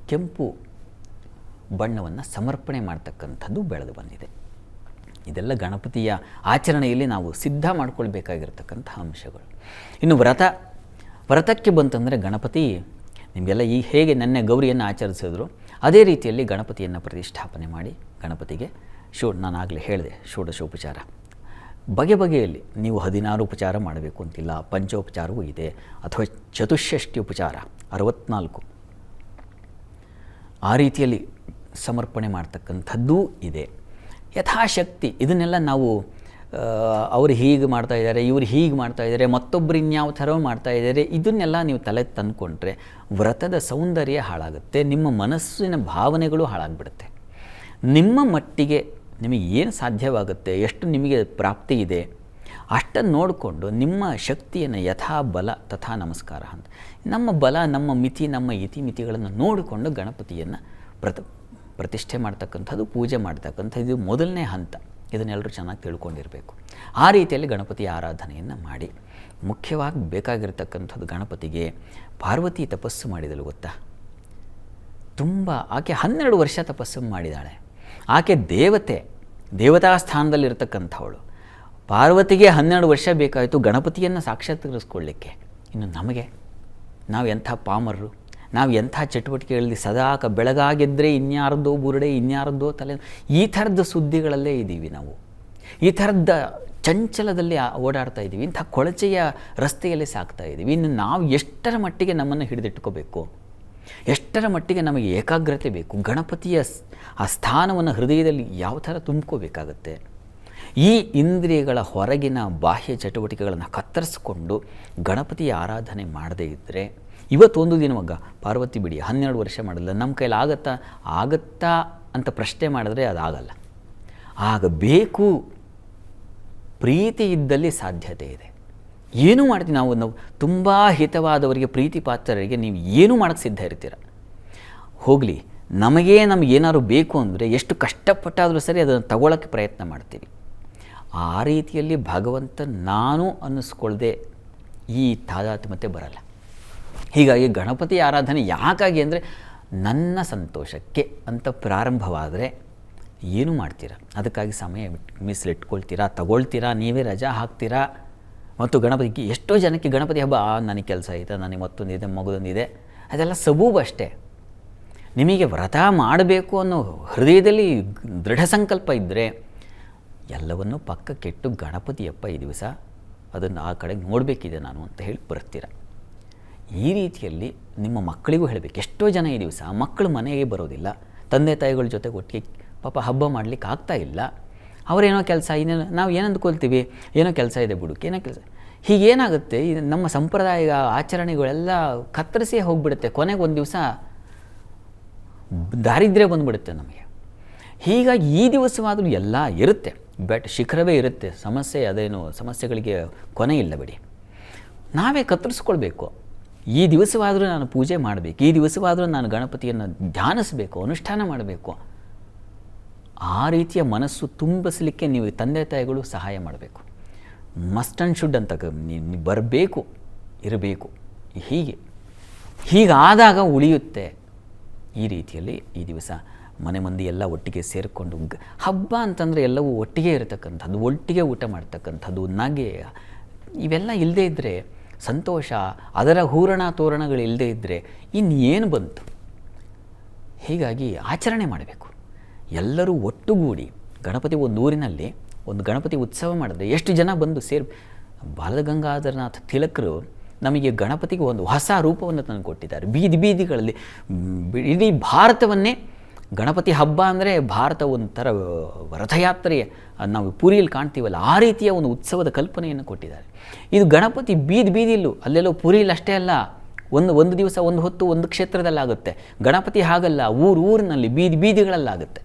ಕೆಂಪು ಬಣ್ಣವನ್ನು ಸಮರ್ಪಣೆ ಮಾಡ್ತಕ್ಕಂಥದ್ದು ಬೆಳೆದು ಬಂದಿದೆ. ಇದೆಲ್ಲ ಗಣಪತಿಯ ಆಚರಣೆಯಲ್ಲಿ ನಾವು ಸಿದ್ಧ ಮಾಡ್ಕೊಳ್ಬೇಕಾಗಿರ್ತಕ್ಕಂಥ ಅಂಶಗಳು. ಇನ್ನು ವ್ರತ, ವ್ರತಕ್ಕೆ ಬಂತಂದರೆ ಗಣಪತಿ ನಿಮಗೆಲ್ಲ ಈ ಹೇಗೆ ನೆನ್ನೆ ಗೌರಿಯನ್ನು ಆಚರಿಸಿದ್ರು, ಅದೇ ರೀತಿಯಲ್ಲಿ ಗಣಪತಿಯನ್ನು ಪ್ರತಿಷ್ಠಾಪನೆ ಮಾಡಿ ಗಣಪತಿಗೆ ಶೋ, ನಾನಾಗಲೇ ಹೇಳಿದೆ, ಷೋಡಶೋಪಚಾರ. ಬಗೆ ಬಗೆಯಲ್ಲಿ ನೀವು ಹದಿನಾರು ಉಪಚಾರ ಮಾಡಬೇಕು ಅಂತಿಲ್ಲ, ಪಂಚೋಪಚಾರವೂ ಇದೆ, ಅಥವಾ ಚತುಷ್ಷಷ್ಟಿ ಉಪಚಾರ, ಅರವತ್ನಾಲ್ಕು. ಆ ರೀತಿಯಲ್ಲಿ ಸಮರ್ಪಣೆ ಮಾಡ್ತಕ್ಕಂಥದ್ದೂ ಇದೆ. ಯಥಾಶಕ್ತಿ, ಇದನ್ನೆಲ್ಲ ನಾವು ಅವ್ರು ಹೀಗೆ ಮಾಡ್ತಾ ಇದ್ದಾರೆ, ಇವರು ಹೀಗೆ ಮಾಡ್ತಾ ಇದ್ದಾರೆ ಮತ್ತೊಬ್ಬರು ಇನ್ಯಾವ ಥರ ಮಾಡ್ತಾ ಇದ್ದಾರೆ, ಇದನ್ನೆಲ್ಲ ನೀವು ತಲೆ ತಂದುಕೊಂಡ್ರೆ ವ್ರತದ ಸೌಂದರ್ಯ ಹಾಳಾಗುತ್ತೆ, ನಿಮ್ಮ ಮನಸ್ಸಿನ ಭಾವನೆಗಳು ಹಾಳಾಗ್ಬಿಡುತ್ತೆ. ನಿಮ್ಮ ಮಟ್ಟಿಗೆ ನಿಮಗೆ ಏನು ಸಾಧ್ಯವಾಗುತ್ತೆ, ಎಷ್ಟು ನಿಮಗೆ ಪ್ರಾಪ್ತಿ ಇದೆ, ಅಷ್ಟನ್ನು ನೋಡಿಕೊಂಡು ನಿಮ್ಮ ಶಕ್ತಿಯನ್ನು ಯಥಾ ಬಲ ತಥಾ ನಮಸ್ಕಾರ ಅಂತ. ನಮ್ಮ ಬಲ, ನಮ್ಮ ಮಿತಿ, ನಮ್ಮ ಇತಿಮಿತಿಗಳನ್ನು ನೋಡಿಕೊಂಡು ಗಣಪತಿಯನ್ನು ಪ್ರತ, ಪ್ರತಿಷ್ಠೆ ಮಾಡ್ತಕ್ಕಂಥದ್ದು, ಪೂಜೆ ಮಾಡ್ತಕ್ಕಂಥದ್ದು ಮೊದಲನೇ ಹಂತ. ಇದನ್ನೆಲ್ಲರೂ ಚೆನ್ನಾಗಿ ತಿಳ್ಕೊಂಡಿರಬೇಕು. ಆ ರೀತಿಯಲ್ಲಿ ಗಣಪತಿ ಆರಾಧನೆಯನ್ನು ಮಾಡಿ. ಮುಖ್ಯವಾಗಿ ಬೇಕಾಗಿರ್ತಕ್ಕಂಥದ್ದು ಗಣಪತಿಗೆ ಪಾರ್ವತಿ ತಪಸ್ಸು ಮಾಡಿದಳು ಗೊತ್ತಾ? ತುಂಬ, ಆಕೆ ಹನ್ನೆರಡು ವರ್ಷ ತಪಸ್ಸು ಮಾಡಿದಾಳೆ. ಆಕೆ ದೇವತೆ, ದೇವತಾ ಸ್ಥಾನದಲ್ಲಿರ್ತಕ್ಕಂಥವಳು. ಪಾರ್ವತಿಗೆ ಹನ್ನೆರಡು ವರ್ಷ ಬೇಕಾಯಿತು ಗಣಪತಿಯನ್ನು ಸಾಕ್ಷಾತ್ಕರಿಸ್ಕೊಳ್ಳಿಕ್ಕೆ. ಇನ್ನು ನಮಗೆ, ನಾವು ಎಂಥ ಪಾಮರರು, ನಾವು ಎಂಥ ಚಟುವಟಿಕೆಗಳಲ್ಲಿ ಸದಾ ಕ ಬೆಳಗಾಗಿದ್ದರೆ ಇನ್ಯಾರದ್ದೋ ಬುರುಡೆ, ಇನ್ಯಾರದ್ದೋ ತಲೆ, ಈ ಥರದ ಸುದ್ದಿಗಳಲ್ಲೇ ಇದ್ದೀವಿ ನಾವು. ಈ ಥರದ ಚಂಚಲದಲ್ಲಿ ಓಡಾಡ್ತಾ ಇದ್ದೀವಿ. ಇಂಥ ಕೊಳಚೆಯ ರಸ್ತೆಯಲ್ಲಿ ಸಾಕ್ತಾ ಇದ್ದೀವಿ. ಇನ್ನು ನಾವು ಎಷ್ಟರ ಮಟ್ಟಿಗೆ ನಮ್ಮನ್ನು ಹಿಡಿದಿಟ್ಕೋಬೇಕು? ಎಷ್ಟರ ಮಟ್ಟಿಗೆ ನಮಗೆ ಏಕಾಗ್ರತೆ ಬೇಕು, ಗಣಪತಿಯ ಆ ಸ್ಥಾನವನ್ನು ಹೃದಯದಲ್ಲಿ ಯಾವ ಥರ ತುಂಬ್ಕೋಬೇಕಾಗತ್ತೆ? ಈ ಇಂದ್ರಿಯಗಳ ಹೊರಗಿನ ಬಾಹ್ಯ ಚಟುವಟಿಕೆಗಳನ್ನು ಕತ್ತರಿಸ್ಕೊಂಡು ಗಣಪತಿಯ ಆರಾಧನೆ ಮಾಡದೇ ಇದ್ದರೆ ಇವತ್ತೊಂದು ದಿನ ಮಗ್ಗ, ಪಾರ್ವತಿ ಬಿಡಿ, ಹನ್ನೆರಡು ವರ್ಷ ಮಾಡಲ್ಲ ನಮ್ಮ ಕೈಲಿ ಆಗತ್ತಾ? ಆಗತ್ತಾ ಅಂತ ಪ್ರಶ್ನೆ ಮಾಡಿದ್ರೆ ಅದಾಗಲ್ಲ ಆಗಬೇಕು ಪ್ರೀತಿ ಇದ್ದಲ್ಲಿ ಸಾಧ್ಯತೆ ಇದೆ. ಏನು ಮಾಡ್ತೀವಿ ನಾವು ನಾವು ತುಂಬ ಹಿತವಾದವರಿಗೆ ಪ್ರೀತಿ ಪಾತ್ರರಿಗೆ ನೀವು ಏನು ಮಾಡೋಕ್ಕೆ ಸಿದ್ಧ ಇರ್ತೀರ? ಹೋಗಲಿ, ನಮಗೇ ನಮ್ಗೆ ಏನಾದ್ರು ಬೇಕು ಅಂದರೆ ಎಷ್ಟು ಕಷ್ಟಪಟ್ಟಾದರೂ ಸರಿ ಅದನ್ನು ತಗೊಳ್ಳೋಕ್ಕೆ ಪ್ರಯತ್ನ ಮಾಡ್ತೀವಿ. ಆ ರೀತಿಯಲ್ಲಿ ಭಗವಂತ ನಾನು ಅನ್ನಿಸ್ಕೊಳ್ಳದೆ ಈ ತಾದಾತ್ಮ್ಯತೆ ಬರಲ್ಲ. ಹೀಗಾಗಿ ಗಣಪತಿ ಆರಾಧನೆ ಯಾಕಾಗಿ ಅಂದರೆ ನನ್ನ ಸಂತೋಷಕ್ಕೆ ಅಂತ ಪ್ರಾರಂಭವಾದರೆ ಏನು ಮಾಡ್ತೀರಾ? ಅದಕ್ಕಾಗಿ ಸಮಯ ಮೀಸಲಿಟ್ಕೊಳ್ತೀರಾ? ತಗೊಳ್ತೀರಾ? ನೀವೇ ರಜಾ ಹಾಕ್ತೀರಾ? ಮತ್ತು ಗಣಪತಿಗೆ ಎಷ್ಟೋ ಜನಕ್ಕೆ ಗಣಪತಿ ಹಬ್ಬ ನನಗೆ ಕೆಲಸ ಐತೆ, ನನಗೆ ಮತ್ತೊಂದಿದೆ ಮಗದೊಂದಿದೆ ಅದೆಲ್ಲ ಸಬೂಬ್ ಅಷ್ಟೇ. ನಿಮಗೆ ವ್ರತ ಮಾಡಬೇಕು ಅನ್ನೋ ಹೃದಯದಲ್ಲಿ ದೃಢ ಸಂಕಲ್ಪ ಇದ್ದರೆ ಎಲ್ಲವನ್ನೂ ಪಕ್ಕಕ್ಕಿಟ್ಟು ಗಣಪತಿಯಪ್ಪ ಈ ದಿವಸ ಅದನ್ನು ಆ ಕಡೆಗೆ ನೋಡಬೇಕಿದೆ ನಾನು ಅಂತ ಹೇಳಿ ಬರ್ತೀರ ಈ ರೀತಿಯಲ್ಲಿ ನಿಮ್ಮ ಮಕ್ಕಳಿಗೂ ಹೇಳಬೇಕು. ಎಷ್ಟೋ ಜನ ಈ ದಿವಸ ಮಕ್ಕಳು ಮನೆಗೆ ಬರೋದಿಲ್ಲ. ತಂದೆ ತಾಯಿಗಳ ಜೊತೆ ಒಟ್ಟಿಗೆ ಪಾಪ ಹಬ್ಬ ಮಾಡಲಿಕ್ಕೆ ಆಗ್ತಾ ಇಲ್ಲ. ಅವರೇನೋ ಕೆಲಸ, ಇನ್ನೇನೋ, ನಾವು ಏನಂದ್ಕೊಳ್ತೀವಿ? ಏನೋ ಕೆಲಸ ಇದೆ ಬುಡುಕ್ ಏನೋ ಕೆಲಸ. ಹೀಗೇನಾಗುತ್ತೆ ಏನಾಗುತ್ತೆ ನಮ್ಮ ಸಂಪ್ರದಾಯ ಆಚರಣೆಗಳೆಲ್ಲ ಕತ್ತರಿಸಿ ಹೋಗಿಬಿಡುತ್ತೆ. ಕೊನೆಗೆ ಒಂದು ದಿವಸ ದಾರಿದ್ರ್ಯ ಬಂದುಬಿಡುತ್ತೆ ನಮಗೆ. ಹೀಗಾಗಿ ಈ ದಿವಸವಾದರೂ ಎಲ್ಲ ಇರುತ್ತೆ. ಬೆಟ್ ಶಿಖರವೇ ಇರುತ್ತೆ. ಸಮಸ್ಯೆ, ಅದೇನು, ಸಮಸ್ಯೆಗಳಿಗೆ ಕೊನೆ ಇಲ್ಲ ಬಿಡಿ. ನಾವೇ ಕತ್ತರಿಸ್ಕೊಳ್ಬೇಕು. ಈ ದಿವಸವಾದರೂ ನಾನು ಪೂಜೆ ಮಾಡಬೇಕು. ಈ ದಿವಸವಾದರೂ ನಾನು ಗಣಪತಿಯನ್ನು ಧ್ಯಾನಿಸಬೇಕು, ಅನುಷ್ಠಾನ ಮಾಡಬೇಕು. ಆ ರೀತಿಯ ಮನಸ್ಸು ತುಂಬಿಸಲಿಕ್ಕೆ ನೀವು ತಂದೆ ತಾಯಿಗಳು ಸಹಾಯ ಮಾಡಬೇಕು. ಮಸ್ಟ್ ಆ್ಯಂಡ್ ಶುಡ್ ಅಂತ ಕ- ನೀ- ನೀ ಬರಬೇಕು, ಇರಬೇಕು. ಹೀಗೆ. ಹೀಗಾದಾಗ ಉಳಿಯುತ್ತೆ ಈ ರೀತಿಯಲ್ಲಿ ಈ ದಿವಸ ಮನೆ ಮಂದಿ ಎಲ್ಲ ಒಟ್ಟಿಗೆ ಸೇರಿಕೊಂಡು ಹಬ್ಬ ಅಂತಂದರೆ ಎಲ್ಲವೂ ಒಟ್ಟಿಗೆ ಇರತಕ್ಕಂಥದ್ದು, ಒಟ್ಟಿಗೆ ಊಟ ಮಾಡ್ತಕ್ಕಂಥದ್ದು, ನಗೆ, ಇವೆಲ್ಲ ಇಲ್ಲದೇ ಇದ್ದರೆ ಸಂತೋಷ, ಅದರ ಹೂರಣ ತೋರಣಗಳು ಇಲ್ಲದೇ ಇದ್ದರೆ ಇನ್ನೇನು ಬಂತು? ಹೀಗಾಗಿ ಆಚರಣೆ ಮಾಡಬೇಕು. ಎಲ್ಲರೂ ಒಟ್ಟುಗೂಡಿ ಗಣಪತಿ ಒಂದು ಊರಿನಲ್ಲಿ ಒಂದು ಗಣಪತಿ ಉತ್ಸವ ಮಾಡಿದ್ರೆ ಎಷ್ಟು ಜನ ಬಂದು ಸೇರಿ ಬಾಲಗಂಗಾಧರನಾಥ ತಿಲಕರು ನಮಗೆ ಗಣಪತಿಗೆ ಒಂದು ಹೊಸ ರೂಪವನ್ನು ತಂದು ಕೊಟ್ಟಿದ್ದಾರೆ. ಬೀದಿ ಬೀದಿಗಳಲ್ಲಿ ಇಡೀ ಭಾರತವನ್ನೇ ಗಣಪತಿ ಹಬ್ಬ ಅಂದರೆ ಭಾರತ ಒಂಥರ ರಥಯಾತ್ರೆಯ, ನಾವು ಪುರಿಯಲ್ಲಿ ಕಾಣ್ತೀವಲ್ಲ, ಆ ರೀತಿಯ ಒಂದು ಉತ್ಸವದ ಕಲ್ಪನೆಯನ್ನು ಕೊಟ್ಟಿದ್ದಾರೆ. ಇದು ಗಣಪತಿ ಬೀದಿ ಬೀದಿಯಲ್ಲೂ, ಅಲ್ಲೆಲ್ಲೋ ಪುರಿಯಲ್ಲಿ ಅಷ್ಟೇ ಅಲ್ಲ, ಒಂದು ಒಂದು ದಿವಸ ಒಂದು ಹೊತ್ತು ಒಂದು ಕ್ಷೇತ್ರದಲ್ಲಾಗುತ್ತೆ. ಗಣಪತಿ ಹಾಗಲ್ಲ, ಊರು ಊರಿನಲ್ಲಿ ಬೀದಿ ಬೀದಿಗಳಲ್ಲಾಗುತ್ತೆ.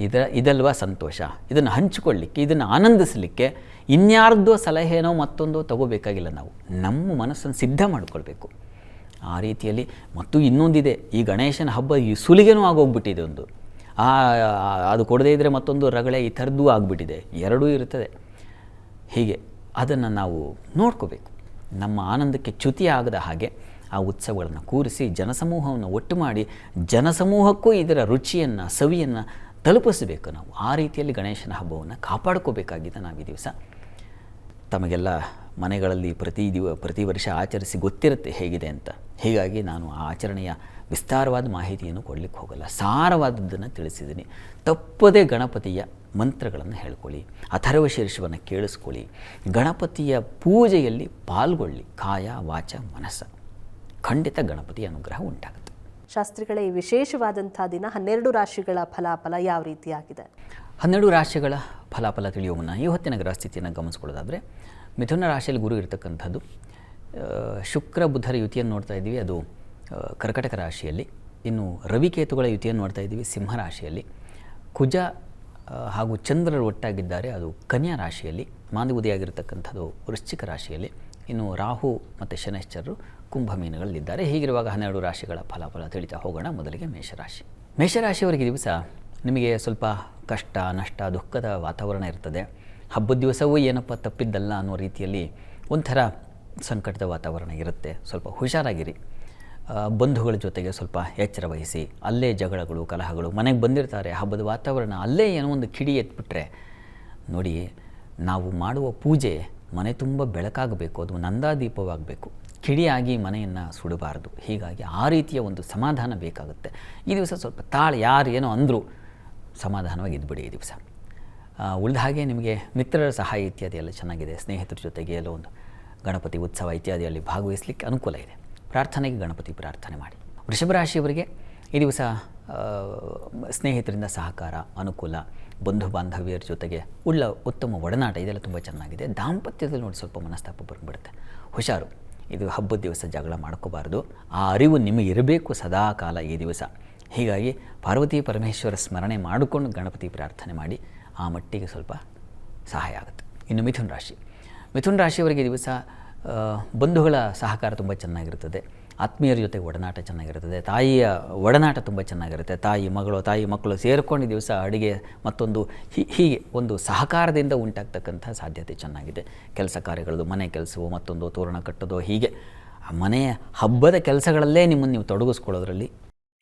ಇದರ ಇದಲ್ವಾ ಸಂತೋಷ? ಇದನ್ನು ಹಂಚಿಕೊಳ್ಳಿಕ್ಕೆ, ಇದನ್ನು ಆನಂದಿಸಲಿಕ್ಕೆ ಇನ್ಯಾರ್ದೋ ಸಲಹೆನೋ ಮತ್ತೊಂದೋ ತಗೋಬೇಕಾಗಿಲ್ಲ ನಾವು. ನಮ್ಮ ಮನಸ್ಸನ್ನು ಸಿದ್ಧ ಮಾಡಿಕೊಳ್ಬೇಕು. ಆ ರೀತಿಯಲ್ಲಿ ಮತ್ತು ಇನ್ನೊಂದಿದೆ, ಈ ಗಣೇಶನ ಹಬ್ಬ ಈ ಸುಲಿಗೆನೂ ಆಗೋಗ್ಬಿಟ್ಟಿದೆ ಒಂದು. ಆ- ಅದು ಕೊಡದೇ ಇದ್ದರೆ ಮತ್ತೊಂದು ರಗಳೆ ಈ ಥರದ್ದು ಆಗಿಬಿಟ್ಟಿದೆ. ಎರಡೂ ಇರುತ್ತದೆ ಹೀಗೆ ಅದನ್ನು ನಾವು ನೋಡ್ಕೋಬೇಕು. ನಮ್ಮ ಆನಂದಕ್ಕೆ ಚ್ಯುತಿ ಆಗದ ಹಾಗೆ ಆ ಉತ್ಸವಗಳನ್ನು ಕೂರಿಸಿ, ಜನಸಮೂಹವನ್ನು ಒಟ್ಟು ಮಾಡಿ, ಜನಸಮೂಹಕ್ಕೂ ಇದರ ರುಚಿಯನ್ನು, ಸವಿಯನ್ನು ತಲುಪಿಸಬೇಕು ನಾವು. ಆ ರೀತಿಯಲ್ಲಿ ಗಣೇಶನ ಹಬ್ಬವನ್ನು ಕಾಪಾಡ್ಕೋಬೇಕಾಗಿದೆ ನಾವು ಈ ದಿವಸ. ತಮಗೆಲ್ಲ ಮನೆಗಳಲ್ಲಿ ಪ್ರತಿ ದಿವ, ಪ್ರತಿ ವರ್ಷ ಆಚರಿಸಿ ಗೊತ್ತಿರುತ್ತೆ ಹೇಗಿದೆ ಅಂತ. ಹೀಗಾಗಿ ನಾನು ಆ ಆಚರಣೆಯ ವಿಸ್ತಾರವಾದ ಮಾಹಿತಿಯನ್ನು ಕೊಡಲಿಕ್ಕೆ ಹೋಗಲ್ಲ. ಸಾರವಾದದ್ದನ್ನು ತಿಳಿಸಿದ್ದೀನಿ. ತಪ್ಪದೇ ಗಣಪತಿಯ ಮಂತ್ರಗಳನ್ನು ಹೇಳ್ಕೊಳ್ಳಿ. ಅಥರ್ವ ಶೀರ್ಷವನ್ನು ಕೇಳಿಸ್ಕೊಳ್ಳಿ. ಗಣಪತಿಯ ಪೂಜೆಯಲ್ಲಿ ಪಾಲ್ಗೊಳ್ಳಿ. ಕಾಯ, ವಾಚ, ಮನಸ್ಸ. ಖಂಡಿತ ಗಣಪತಿಯ ಅನುಗ್ರಹ ಉಂಟಾಗುತ್ತೆ. ಶಾಸ್ತ್ರಿಗಳೇ ಈ ವಿಶೇಷವಾದಂಥ ದಿನ ಹನ್ನೆರಡು ರಾಶಿಗಳ ಫಲಾಫಲ ಯಾವ ರೀತಿಯಾಗಿದೆ? ಹನ್ನೆರಡು ರಾಶಿಗಳ ಫಲಾಫಲ ತಿಳಿಯುವ ಮುನ್ನ ಈ ಹೊತ್ತಿನ ಗ್ರಹ ಸ್ಥಿತಿಯನ್ನು ಗಮನಿಸ್ಕೊಳ್ಳೋದಾದರೆ ಮಿಥುನ ರಾಶಿಯಲ್ಲಿ ಗುರು ಇರತಕ್ಕಂಥದ್ದು ಶುಕ್ರ ಬುಧರ ಯುತಿಯನ್ನು ನೋಡ್ತಾ ಇದ್ದೀವಿ, ಅದು ಕರ್ಕಟಕ ರಾಶಿಯಲ್ಲಿ, ಇನ್ನು ರವಿಕೇತುಗಳ ಯುತಿಯನ್ನು ನೋಡ್ತಾ ಇದ್ದೀವಿ, ಸಿಂಹ ರಾಶಿಯಲ್ಲಿ, ಕುಜ ಹಾಗೂ ಚಂದ್ರರು ಒಟ್ಟಾಗಿದ್ದಾರೆ, ಅದು ಕನ್ಯಾ ರಾಶಿಯಲ್ಲಿ ಮಾಂದಿ ಉದಯಾಗಿರ್ತಕ್ಕಂಥದ್ದು ವೃಶ್ಚಿಕ ರಾಶಿಯಲ್ಲಿ ಇನ್ನು ರಾಹು ಮತ್ತು ಶನೈಶ್ಚರರು ಕುಂಭ ಮೀನುಗಳಲ್ಲಿದ್ದಾರೆ ಹೀಗಿರುವಾಗ ಹನ್ನೆರಡು ರಾಶಿಗಳ ಫಲಾಫಲ ತಿಳಿತಾ ಹೋಗೋಣ. ಮೊದಲಿಗೆ ಮೇಷರಾಶಿ. ಮೇಷರಾಶಿಯವರಿಗೆ ದಿವಸ ನಿಮಗೆ ಸ್ವಲ್ಪ ಕಷ್ಟ, ನಷ್ಟ, ದುಃಖದ ವಾತಾವರಣ ಇರ್ತದೆ. ಹಬ್ಬದ ದಿವಸವೂ ಏನಪ್ಪ ತಪ್ಪಿದ್ದಲ್ಲ ಅನ್ನೋ ರೀತಿಯಲ್ಲಿ ಒಂಥರ ಸಂಕಟದ ವಾತಾವರಣ ಇರುತ್ತೆ. ಸ್ವಲ್ಪ ಹುಷಾರಾಗಿರಿ. ಬಂಧುಗಳ ಜೊತೆಗೆ ಸ್ವಲ್ಪ ಎಚ್ಚರ ವಹಿಸಿ. ಅಲ್ಲೇ ಜಗಳಗಳು, ಕಲಹಗಳು ಮನೆಗೆ ಬಂದಿರ್ತಾರೆ. ಹಬ್ಬದ ವಾತಾವರಣ ಅಲ್ಲೇ ಏನೋ ಒಂದು ಕಿಡಿ ಎತ್ಬಿಟ್ರೆ ನೋಡಿ, ನಾವು ಮಾಡುವ ಪೂಜೆ ಮನೆ ತುಂಬ ಬೆಳಕಾಗಬೇಕು, ಅದು ನಂದಾದೀಪವಾಗಬೇಕು. ಕಿಡಿಯಾಗಿ ಮನೆಯನ್ನು ಸುಡಬಾರ್ದು. ಹೀಗಾಗಿ ಆ ರೀತಿಯ ಒಂದು ಸಮಾಧಾನ ಬೇಕಾಗುತ್ತೆ. ಈ ದಿವಸ ಸ್ವಲ್ಪ ತಾಳು, ಯಾರು ಏನೋ ಅಂದರೂ ಸಮಾಧಾನವಾಗಿ ಇದ್ಬಿಡಿ ಈ ದಿವಸ. ಉಳಿದ ಹಾಗೆ ನಿಮಗೆ ಮಿತ್ರರ ಸಹಾಯ ಇತ್ಯಾದಿ ಎಲ್ಲ ಚೆನ್ನಾಗಿದೆ. ಸ್ನೇಹಿತರ ಜೊತೆಗೆ ಎಲ್ಲೋ ಒಂದು ಗಣಪತಿ ಉತ್ಸವ ಇತ್ಯಾದಿಯಲ್ಲಿ ಭಾಗವಹಿಸಲಿಕ್ಕೆ ಅನುಕೂಲ ಇದೆ. ಪ್ರಾರ್ಥನೆಗೆ ಗಣಪತಿ ಪ್ರಾರ್ಥನೆ ಮಾಡಿ. ವೃಷಭ ರಾಶಿಯವರಿಗೆ ಈ ದಿವಸ ಸ್ನೇಹಿತರಿಂದ ಸಹಕಾರ, ಅನುಕೂಲ ಬಂಧು ಬಾಂಧವ್ಯರ ಜೊತೆಗೆ ಉಳ್ಳ ಉತ್ತಮ ಒಡನಾಟ ಇದೆಲ್ಲ ತುಂಬ ಚೆನ್ನಾಗಿದೆ. ದಾಂಪತ್ಯದಲ್ಲಿ ನೋಡಿ ಸ್ವಲ್ಪ ಮನಸ್ತಾಪ ಬಂದ್ಬಿಡುತ್ತೆ ಹುಷಾರು. ಇದು ಹಬ್ಬದ ದಿವಸ ಜಗಳ ಮಾಡ್ಕೋಬಾರ್ದು. ಆ ಅರಿವು ನಿಮಗೆ ಇರಬೇಕು ಸದಾ ಕಾಲ ಈ ದಿವಸ. ಹೀಗಾಗಿ ಪಾರ್ವತಿ ಪರಮೇಶ್ವರ ಸ್ಮರಣೆ ಮಾಡಿಕೊಂಡು ಗಣಪತಿ ಪ್ರಾರ್ಥನೆ ಮಾಡಿ ಆ ಮಟ್ಟಿಗೆ ಸ್ವಲ್ಪ ಸಹಾಯ ಆಗುತ್ತೆ. ಇನ್ನು ಮಿಥುನ್ ರಾಶಿ. ಮಿಥುನ್ ರಾಶಿಯವರಿಗೆ ದಿವಸ ಬಂಧುಗಳ ಸಹಕಾರ ತುಂಬ ಚೆನ್ನಾಗಿರ್ತದೆ. ಆತ್ಮೀಯರ ಜೊತೆ ಒಡನಾಟ ಚೆನ್ನಾಗಿರುತ್ತದೆ. ತಾಯಿಯ ಒಡನಾಟ ತುಂಬ ಚೆನ್ನಾಗಿರುತ್ತೆ. ತಾಯಿ, ಮಗಳು, ತಾಯಿ, ಮಕ್ಕಳು ಸೇರಿಕೊಂಡು ದಿವಸ ಅಡುಗೆ ಮತ್ತೊಂದು ಹೀಗೆ ಒಂದು ಸಹಕಾರದಿಂದ ಉಂಟಾಗ್ತಕ್ಕಂಥ ಸಾಧ್ಯತೆ ಚೆನ್ನಾಗಿದೆ. ಕೆಲಸ ಕಾರ್ಯಗಳದ್ದು, ಮನೆ ಕೆಲಸವು, ಮತ್ತೊಂದು ತೋರಣ ಕಟ್ಟೋದು, ಹೀಗೆ ಆ ಮನೆಯ ಹಬ್ಬದ ಕೆಲಸಗಳಲ್ಲೇ ನಿಮ್ಮನ್ನು ನೀವು ತೊಡಗಿಸ್ಕೊಳ್ಳೋದ್ರಲ್ಲಿ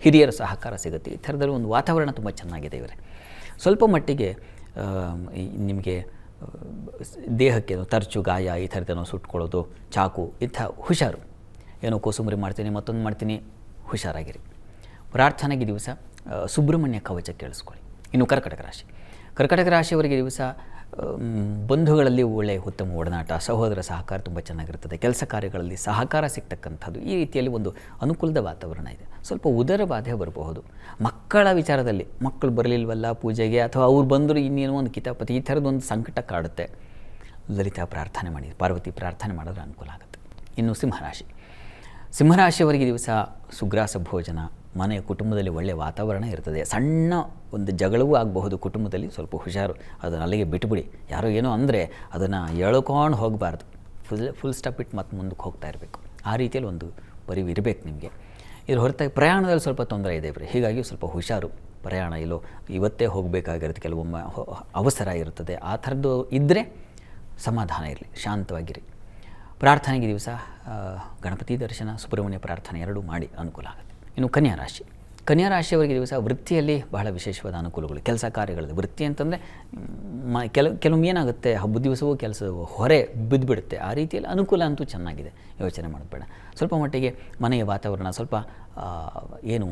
ಹಿರಿಯರ ಸಹಕಾರ ಸಿಗುತ್ತೆ. ಈ ಥರದಲ್ಲಿ ಒಂದು ವಾತಾವರಣ ತುಂಬ ಚೆನ್ನಾಗಿದೆ ಇವರೇ. ಸ್ವಲ್ಪ ಮಟ್ಟಿಗೆ ನಿಮಗೆ ದೇಹಕ್ಕೆ ತರ್ಚು, ಗಾಯ ಈ ಥರದ್ದೇನೋ ಸುಟ್ಕೊಳ್ಳೋದು, ಚಾಕು, ಇಂಥ ಹುಷಾರು. ಏನೋ ಕೋಸುಂಬರಿ ಮಾಡ್ತೀನಿ, ಮತ್ತೊಂದು ಮಾಡ್ತೀನಿ, ಹುಷಾರಾಗಿರಿ. ಪ್ರಾರ್ಥನೆಗೆ ದಿವಸ ಸುಬ್ರಹ್ಮಣ್ಯ ಕವಚ ಕೇಳಿಸ್ಕೊಳ್ಳಿ. ಇನ್ನು ಕರ್ಕಟಕ ರಾಶಿ. ಕರ್ಕಟಕ ರಾಶಿಯವರಿಗೆ ದಿವಸ ಬಂಧುಗಳಲ್ಲಿ ಒಳ್ಳೆಯ ಉತ್ತಮ ಒಡನಾಟ, ಸಹೋದರ ಸಹಕಾರ ತುಂಬ ಚೆನ್ನಾಗಿರ್ತದೆ. ಕೆಲಸ ಕಾರ್ಯಗಳಲ್ಲಿ ಸಹಕಾರ ಸಿಗ್ತಕ್ಕಂಥದ್ದು. ಈ ರೀತಿಯಲ್ಲಿ ಒಂದು ಅನುಕೂಲದ ವಾತಾವರಣ ಇದೆ. ಸ್ವಲ್ಪ ಉದರ ಬಾಧೆ ಬರಬಹುದು. ಮಕ್ಕಳ ವಿಚಾರದಲ್ಲಿ, ಮಕ್ಕಳು ಬರಲಿಲ್ವಲ್ಲ ಪೂಜೆಗೆ, ಅಥವಾ ಅವ್ರು ಬಂದರೂ ಇನ್ನೇನೋ ಒಂದು ಕಿತಾಪತಿ, ಈ ಥರದೊಂದು ಸಂಕಟ ಕಾಡುತ್ತೆ. ಲಲಿತಾ ಪ್ರಾರ್ಥನೆ ಮಾಡಿ, ಪಾರ್ವತಿ ಪ್ರಾರ್ಥನೆ ಮಾಡಿದ್ರೆ ಅನುಕೂಲ ಆಗುತ್ತೆ. ಇನ್ನು ಸಿಂಹರಾಶಿ. ಸಿಂಹರಾಶಿಯವರಿಗೆ ದಿವಸ ಸುಗ್ರಾಸ ಭೋಜನ. ಮನೆಯ ಕುಟುಂಬದಲ್ಲಿ ಒಳ್ಳೆಯ ವಾತಾವರಣ ಇರ್ತದೆ. ಸಣ್ಣ ಒಂದು ಜಗಳವೂ ಆಗಬಹುದು ಕುಟುಂಬದಲ್ಲಿ, ಸ್ವಲ್ಪ ಹುಷಾರು. ಅದನ್ನು ಅಲ್ಲಿಗೆ ಬಿಟ್ಬಿಡಿ. ಯಾರೋ ಏನೋ ಅಂದರೆ ಅದನ್ನು ಎಳ್ಕೊಂಡು ಹೋಗಬಾರ್ದು. ಫುಲ್ ಫುಲ್ ಸ್ಟಾಪ್ ಇಟ್ಟು ಮತ್ತೆ ಮುಂದಕ್ಕೆ ಹೋಗ್ತಾ ಇರಬೇಕು. ಆ ರೀತಿಯಲ್ಲಿ ಒಂದು ಪರಿವು ಇರಬೇಕು ನಿಮಗೆ. ಇದ್ರ ಹೊರತಾಗಿ ಪ್ರಯಾಣದಲ್ಲಿ ಸ್ವಲ್ಪ ತೊಂದರೆ ಇದೆ ಇವರು ಹೀಗಾಗಿ ಸ್ವಲ್ಪ ಹುಷಾರು. ಪ್ರಯಾಣ ಇಲ್ಲೋ ಇವತ್ತೇ ಹೋಗಬೇಕಾಗಿರುತ್ತೆ. ಕೆಲವೊಮ್ಮೆ ಅವಸರ ಇರುತ್ತದೆ ಆ ಥರದ್ದು ಇದ್ದರೆ ಸಮಾಧಾನ ಇರಲಿ. ಶಾಂತವಾಗಿರಿ. ಪ್ರಾರ್ಥನೆಗೆ ದಿವಸ ಗಣಪತಿ ದರ್ಶನ, ಸುಬ್ರಹ್ಮಣ್ಯ ಪ್ರಾರ್ಥನೆ ಎರಡೂ ಮಾಡಿ ಅನುಕೂಲ ಆಗುತ್ತೆ. ಇನ್ನು ಕನ್ಯಾ ರಾಶಿ. ಕನ್ಯಾ ರಾಶಿಯವರಿಗೆ ದಿವಸ ವೃತ್ತಿಯಲ್ಲಿ ಬಹಳ ವಿಶೇಷವಾದ ಅನುಕೂಲಗಳು. ಕೆಲಸ ಕಾರ್ಯಗಳಲ್ಲಿ ವೃತ್ತಿ ಅಂತಂದರೆ, ಮ, ಕೆಲವು, ಕೆಲವೊಮ್ಮೆ ಏನಾಗುತ್ತೆ ಹಬ್ಬದ ದಿವಸವೂ ಕೆಲಸ ಹೊರೆ ಬಿದ್ದುಬಿಡುತ್ತೆ ಆ ರೀತಿಯಲ್ಲಿ ಅನುಕೂಲ ಅಂತೂ ಚೆನ್ನಾಗಿದೆ. ಯೋಚನೆ ಮಾಡಬೇಡ ಸ್ವಲ್ಪ ಮಟ್ಟಿಗೆ ಮನೆಯ ವಾತಾವರಣ, ಸ್ವಲ್ಪ ಏನು,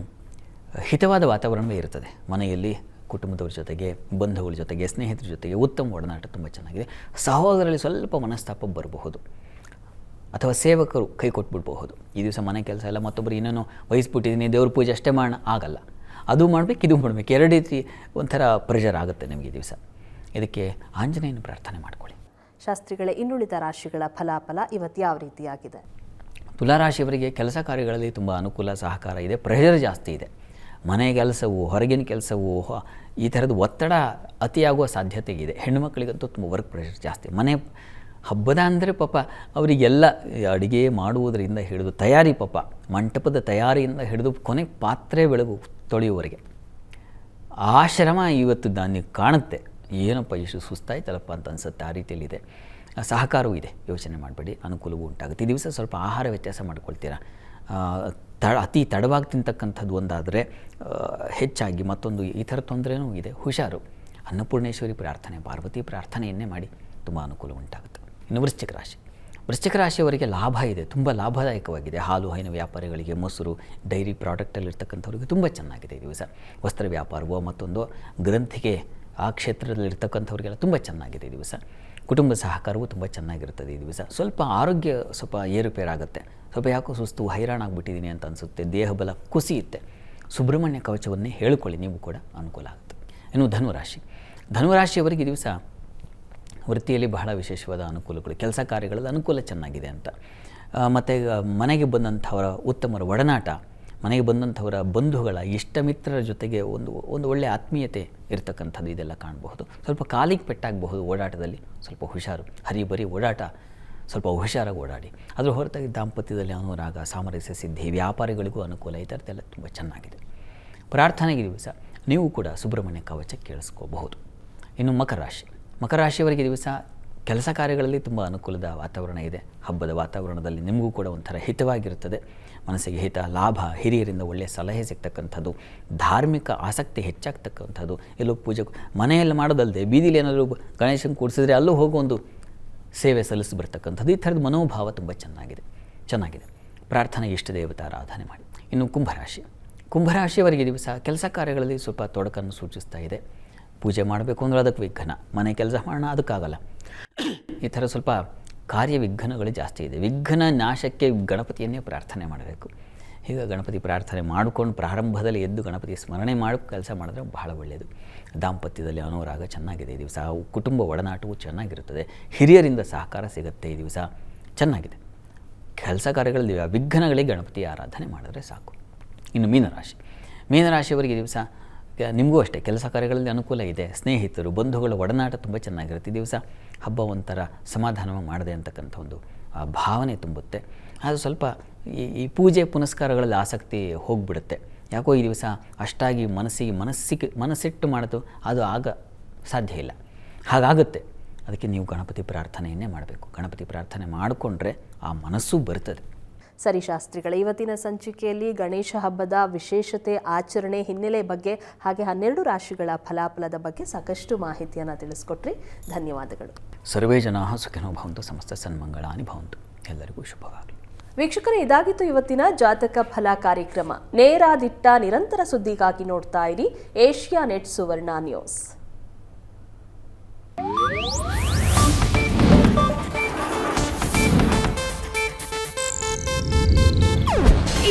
ಹಿತವಾದ ವಾತಾವರಣವೇ ಇರ್ತದೆ. ಮನೆಯಲ್ಲಿ ಕುಟುಂಬದವ್ರ ಜೊತೆಗೆ, ಬಂಧುಗಳ ಜೊತೆಗೆ, ಸ್ನೇಹಿತರ ಜೊತೆಗೆ ಉತ್ತಮ ಒಡನಾಟ ತುಂಬ ಚೆನ್ನಾಗಿದೆ. ಸಹೋದರಲ್ಲಿ ಸ್ವಲ್ಪ ಮನಸ್ತಾಪ ಬರಬಹುದು. ಅಥವಾ ಸೇವಕರು ಕೈ ಕೊಟ್ಬಿಡ್ಬಹುದು. ಈ ದಿವಸ ಮನೆ ಕೆಲಸ ಇಲ್ಲ ಮತ್ತೊಬ್ಬರು ಏನೇನು ವಹಿಸ್ಬಿಟ್ಟಿದ್ದೀನಿ ದೇವ್ರ ಪೂಜೆ ಅಷ್ಟೇ ಮಾಡೋಣ ಆಗಲ್ಲ. ಅದು ಮಾಡಬೇಕು ಇದು ಮಾಡಬೇಕು. ಎರಡು ರೀತಿ ಒಂಥರ ಪ್ರೆಷರ್ ಆಗುತ್ತೆ ನಿಮಗೆ ಈ ದಿವಸ. ಇದಕ್ಕೆ ಆಂಜನೇಯನ ಪ್ರಾರ್ಥನೆ ಮಾಡ್ಕೊಳ್ಳಿ. ಶಾಸ್ತ್ರಿಗಳ ಇನ್ನುಳಿದ ರಾಶಿಗಳ ಫಲಾಫಲ ಇವತ್ತು ಯಾವ ರೀತಿಯಾಗಿದೆ? ತುಲಾರಾಶಿಯವರಿಗೆ ಕೆಲಸ ಕಾರ್ಯಗಳಲ್ಲಿ ತುಂಬ ಅನುಕೂಲ ಸಹಕಾರ ಇದೆ ಪ್ರೆಷರ್ ಜಾಸ್ತಿ ಇದೆ. ಮನೆ ಕೆಲಸವು ಹೊರಗಿನ ಕೆಲಸವು ಈ ಥರದ ಒತ್ತಡ ಅತಿಯಾಗುವ ಸಾಧ್ಯತೆ ಇದೆ. ಹೆಣ್ಣುಮಕ್ಕಳಿಗಂತೂ ತುಂಬ ವರ್ಕ್ ಪ್ರೆಷರ್ ಜಾಸ್ತಿ. ಮನೆ ಹಬ್ಬದ ಅಂದರೆ ಪಾಪ ಅವರಿಗೆಲ್ಲ ಅಡುಗೆ ಮಾಡುವುದರಿಂದ ಹಿಡಿದು ತಯಾರಿ ಪಾಪ, ಮಂಟಪದ ತಯಾರಿಯಿಂದ ಹಿಡಿದು ಕೊನೆ ಪಾತ್ರೆ ಬೆಳಗು ತೊಳೆಯುವವರೆಗೆ. ಆ ಶ್ರಮ ಇವತ್ತು ದಾನ್ಯ ಕಾಣುತ್ತೆ. ಏನಪ್ಪ ಇಷ್ಟು ಸುಸ್ತಾಯ್ತಲ್ಲಪ್ಪ ಅಂತ ಅನಿಸುತ್ತೆ ಆ ರೀತಿಯಲ್ಲಿದೆ. ಸಹಕಾರವೂ ಇದೆ. ಯೋಚನೆ ಮಾಡಬೇಡಿ. ಅನುಕೂಲವೂ ಉಂಟಾಗುತ್ತೆ. ಈ ದಿವಸ ಸ್ವಲ್ಪ ಆಹಾರ ವ್ಯತ್ಯಾಸ ಮಾಡ್ಕೊಳ್ತೀರಾ? ತಡ ಅತಿ ತಡವಾಗಿ ತಿಂತಕ್ಕಂಥದ್ದು ಒಂದಾದರೆ ಹೆಚ್ಚಾಗಿ ಮತ್ತೊಂದು ಈ ಥರ ತೊಂದರೆನೂ ಇದೆ. ಹುಷಾರು. ಅನ್ನಪೂರ್ಣೇಶ್ವರಿ ಪ್ರಾರ್ಥನೆ, ಪಾರ್ವತಿ ಪ್ರಾರ್ಥನೆಯನ್ನೇ ಮಾಡಿ. ತುಂಬ ಅನುಕೂಲ ಉಂಟಾಗುತ್ತೆ. ಇನ್ನು ವೃಶ್ಚಿಕ ರಾಶಿ. ವೃಶ್ಚಿಕ ರಾಶಿಯವರಿಗೆ ಲಾಭ ಇದೆ, ತುಂಬ ಲಾಭದಾಯಕವಾಗಿದೆ. ಹಾಲು, ಹೈನು ವ್ಯಾಪಾರಿಗಳಿಗೆ, ಮೊಸರು, ಡೈರಿ ಪ್ರಾಡಕ್ಟಲ್ಲಿರ್ತಕ್ಕಂಥವ್ರಿಗೆ ತುಂಬ ಚೆನ್ನಾಗಿದೆ ಈ ದಿವಸ. ವಸ್ತ್ರ ವ್ಯಾಪಾರವೋ ಮತ್ತೊಂದು ಗ್ರಂಥಿಗೆ ಆ ಕ್ಷೇತ್ರದಲ್ಲಿರ್ತಕ್ಕಂಥವ್ರಿಗೆಲ್ಲ ತುಂಬ ಚೆನ್ನಾಗಿದೆ ಈ ದಿವಸ. ಕುಟುಂಬ ಸಹಕಾರವೂ ತುಂಬ ಚೆನ್ನಾಗಿರ್ತದೆ ಈ ದಿವಸ. ಸ್ವಲ್ಪ ಆರೋಗ್ಯ ಸ್ವಲ್ಪ ಏರುಪೇರಾಗುತ್ತೆ. ಸ್ವಲ್ಪ ಯಾಕೋ ಸುಸ್ತು, ಹೈರಾಣಾಗ್ಬಿಟ್ಟಿದ್ದೀನಿ ಅಂತ ಅನಿಸುತ್ತೆ. ದೇಹಬಲ ಕುಸಿಯುತ್ತೆ. ಸುಬ್ರಹ್ಮಣ್ಯ ಕವಚವನ್ನೇ ಹೇಳಿಕೊಳ್ಳಿ, ನೀವು ಕೂಡ ಅನುಕೂಲ ಆಗುತ್ತೆ. ಇನ್ನು ಧನುರಾಶಿ. ಧನುರಾಶಿಯವರಿಗೆ ದಿವಸ ವೃತ್ತಿಯಲ್ಲಿ ಬಹಳ ವಿಶೇಷವಾದ ಅನುಕೂಲಗಳು, ಕೆಲಸ ಕಾರ್ಯಗಳಲ್ಲಿ ಅನುಕೂಲ ಚೆನ್ನಾಗಿದೆ ಅಂತ. ಮತ್ತು ಮನೆಗೆ ಬಂದಂಥವರ ಉತ್ತಮರ ಒಡನಾಟ, ಮನೆಗೆ ಬಂದಂಥವರ ಬಂಧುಗಳ ಇಷ್ಟ ಮಿತ್ರರ ಜೊತೆಗೆ ಒಂದು ಒಂದು ಒಳ್ಳೆಯ ಆತ್ಮೀಯತೆ ಇರತಕ್ಕಂಥದ್ದು ಇದೆಲ್ಲ ಕಾಣಬಹುದು. ಸ್ವಲ್ಪ ಕಾಲಿಗೆ ಪೆಟ್ಟಾಗಬಹುದು ಓಡಾಟದಲ್ಲಿ, ಸ್ವಲ್ಪ ಹುಷಾರು, ಹರಿಬರಿ ಓಡಾಟ, ಸ್ವಲ್ಪ ಹುಷಾರಾಗಿ ಓಡಾಡಿ. ಅದರ ಹೊರತಾಗಿ ದಾಂಪತ್ಯದಲ್ಲಿ ಅನುರಾಗ ಸಾಮರಸ್ಯ, ಸಿದ್ಧಿ, ವ್ಯಾಪಾರಿಗಳಿಗೂ ಅನುಕೂಲ ಈ ಥರದ್ದೆಲ್ಲ ತುಂಬ ಚೆನ್ನಾಗಿದೆ. ಪ್ರಾರ್ಥನೆಗೆ ದಿವಸ ನೀವು ಕೂಡ ಸುಬ್ರಹ್ಮಣ್ಯ ಕವಚ ಕೇಳಿಸ್ಕೋಬಹುದು. ಇನ್ನು ಮಕರ ರಾಶಿ. ಮಕರ ರಾಶಿಯವರಿಗೆ ದಿವಸ ಕೆಲಸ ಕಾರ್ಯಗಳಲ್ಲಿ ತುಂಬ ಅನುಕೂಲದ ವಾತಾವರಣ ಇದೆ. ಹಬ್ಬದ ವಾತಾವರಣದಲ್ಲಿ ನಿಮಗೂ ಕೂಡ ಒಂಥರ ಹಿತವಾಗಿರುತ್ತದೆ. ಮನಸ್ಸಿಗೆ ಹಿತ, ಲಾಭ, ಹಿರಿಯರಿಂದ ಒಳ್ಳೆಯ ಸಲಹೆ ಸಿಗ್ತಕ್ಕಂಥದ್ದು, ಧಾರ್ಮಿಕ ಆಸಕ್ತಿ ಹೆಚ್ಚಾಗ್ತಕ್ಕಂಥದ್ದು, ಎಲ್ಲೋ ಪೂಜೆ ಮನೆಯಲ್ಲಿ ಮಾಡೋದಲ್ಲದೆ ಬೀದಿಲಿ ಏನಾದರೂ ಗಣೇಶನ ಕೂಡಿಸಿದ್ರೆ ಅಲ್ಲೂ ಹೋಗೋ ಒಂದು ಸೇವೆ ಸಲ್ಲಿಸಿ ಬರ್ತಕ್ಕಂಥದ್ದು. ಈ ಥರದ ಮನೋಭಾವ ತುಂಬ ಚೆನ್ನಾಗಿದೆ. ಚೆನ್ನಾಗಿದೆ. ಪ್ರಾರ್ಥನೆ, ಇಷ್ಟ ದೇವತಾರಾಧನೆ ಮಾಡಿ. ಇನ್ನು ಕುಂಭರಾಶಿ. ಕುಂಭರಾಶಿಯವರಿಗೆ ದಿವಸ ಕೆಲಸ ಕಾರ್ಯಗಳಲ್ಲಿ ಸ್ವಲ್ಪ ತೊಡಕನ್ನು ಸೂಚಿಸ್ತಾ ಇದೆ. ಪೂಜೆ ಮಾಡಬೇಕು ಅಂದ್ರೆ ಅದಕ್ಕೆ ವಿಘ್ನ. ಮನೆ ಕೆಲಸ ಮಾಡೋಣ, ಅದಕ್ಕಾಗಲ್ಲ. ಈ ಥರ ಸ್ವಲ್ಪ ಕಾರ್ಯ ವಿಘ್ನಗಳು ಜಾಸ್ತಿ ಇದೆ. ವಿಘ್ನ ನಾಶಕ್ಕೆ ಗಣಪತಿಯನ್ನೇ ಪ್ರಾರ್ಥನೆ ಮಾಡಬೇಕು. ಈಗ ಗಣಪತಿ ಪ್ರಾರ್ಥನೆ ಮಾಡಿಕೊಂಡು ಪ್ರಾರಂಭದಲ್ಲಿ ಎದ್ದು ಗಣಪತಿ ಸ್ಮರಣೆ ಮಾಡಿ ಕೆಲಸ ಮಾಡಿದ್ರೆ ಬಹಳ ಒಳ್ಳೆಯದು ದಾಂಪತ್ಯದಲ್ಲಿ ಅನುರಾಗ ಚೆನ್ನಾಗಿದೆ ಈ ದಿವಸ. ಕುಟುಂಬ ಒಡನಾಟವು ಚೆನ್ನಾಗಿರುತ್ತದೆ. ಹಿರಿಯರಿಂದ ಸಹಕಾರ ಸಿಗುತ್ತೆ ಈ ದಿವಸ. ಚೆನ್ನಾಗಿದೆ. ಕೆಲಸ ಕಾರ್ಯಗಳಲ್ಲಿ ವಿಘ್ನಗಳಿಗೆ ಗಣಪತಿ ಆರಾಧನೆ ಮಾಡಿದ್ರೆ ಸಾಕು. ಇನ್ನು ಮೀನರಾಶಿ. ಮೀನರಾಶಿಯವರಿಗೆ ಈ ದಿವಸ ನಿಮಗೂ ಅಷ್ಟೇ, ಕೆಲಸ ಕಾರ್ಯಗಳಲ್ಲಿ ಅನುಕೂಲ ಇದೆ, ಸ್ನೇಹಿತರು, ಬಂಧುಗಳ, ಒಡನಾಟ ತುಂಬ ಚೆನ್ನಾಗಿರುತ್ತೆ. ದಿವಸ ಹಬ್ಬ ಒಂಥರ ಸಮಾಧಾನ ಮಾಡಿದೆ ಅಂತಕ್ಕಂಥ ಒಂದು ಭಾವನೆ ತುಂಬುತ್ತೆ. ಅದು ಸ್ವಲ್ಪ ಈ ಈ ಪೂಜೆ ಪುನಸ್ಕಾರಗಳಲ್ಲಿ ಆಸಕ್ತಿ ಹೋಗಿಬಿಡುತ್ತೆ. ಯಾಕೋ ಈ ದಿವಸ ಅಷ್ಟಾಗಿ ಮನಸ್ಸಿಗೆ ಮನಸ್ಸಿಗೆ, ಮನಸ್ಸಿಟ್ಟು ಮಾಡೋದು ಅದು ಆಗ ಸಾಧ್ಯ ಇಲ್ಲ. ಹಾಗಾಗುತ್ತೆ. ಅದಕ್ಕೆ ನೀವು ಗಣಪತಿ ಪ್ರಾರ್ಥನೆಯನ್ನೇ ಮಾಡಬೇಕು. ಗಣಪತಿ ಪ್ರಾರ್ಥನೆ ಮಾಡಿಕೊಂಡ್ರೆ ಆ ಮನಸ್ಸು ಬರ್ತದೆ. ಸರಿ ಶಾಸ್ತ್ರಿಗಳೇ ಇವತ್ತಿನ ಸಂಚಿಕೆಯಲ್ಲಿ ಗಣೇಶ ಹಬ್ಬದ ವಿಶೇಷತೆ ಆಚರಣೆ ಹಿನ್ನೆಲೆ ಬಗ್ಗೆ ಹಾಗೆ ಹನ್ನೆರಡು ರಾಶಿಗಳ ಫಲಾಫಲದ ಬಗ್ಗೆ ಸಾಕಷ್ಟು ಮಾಹಿತಿಯನ್ನು ತಿಳಿಸ್ಕೊಟ್ರಿ. ಧನ್ಯವಾದಗಳು. ಸರ್ವೇ ಜನಾ ಸುಖಿನೋ ಭವಂತು ಸಮಸ್ತ ಸನ್ಮಂಗಳಾನಿ ಭವಂತು. ಎಲ್ಲರಿಗೂ ಶುಭವಾಗಲಿ. ವೀಕ್ಷಕರೇ ಇದಾಗಿತ್ತು ಇವತ್ತಿನ ಜಾತಕ ಫಲ ಕಾರ್ಯಕ್ರಮ. ನೇರಾದಿಟ್ಟ ನಿರಂತರ ಸುದ್ದಿಗಾಗಿ ನೋಡ್ತಾ ಇರಿ ಏಷ್ಯಾ ನೆಟ್ ಸುವರ್ಣ ನ್ಯೂಸ್.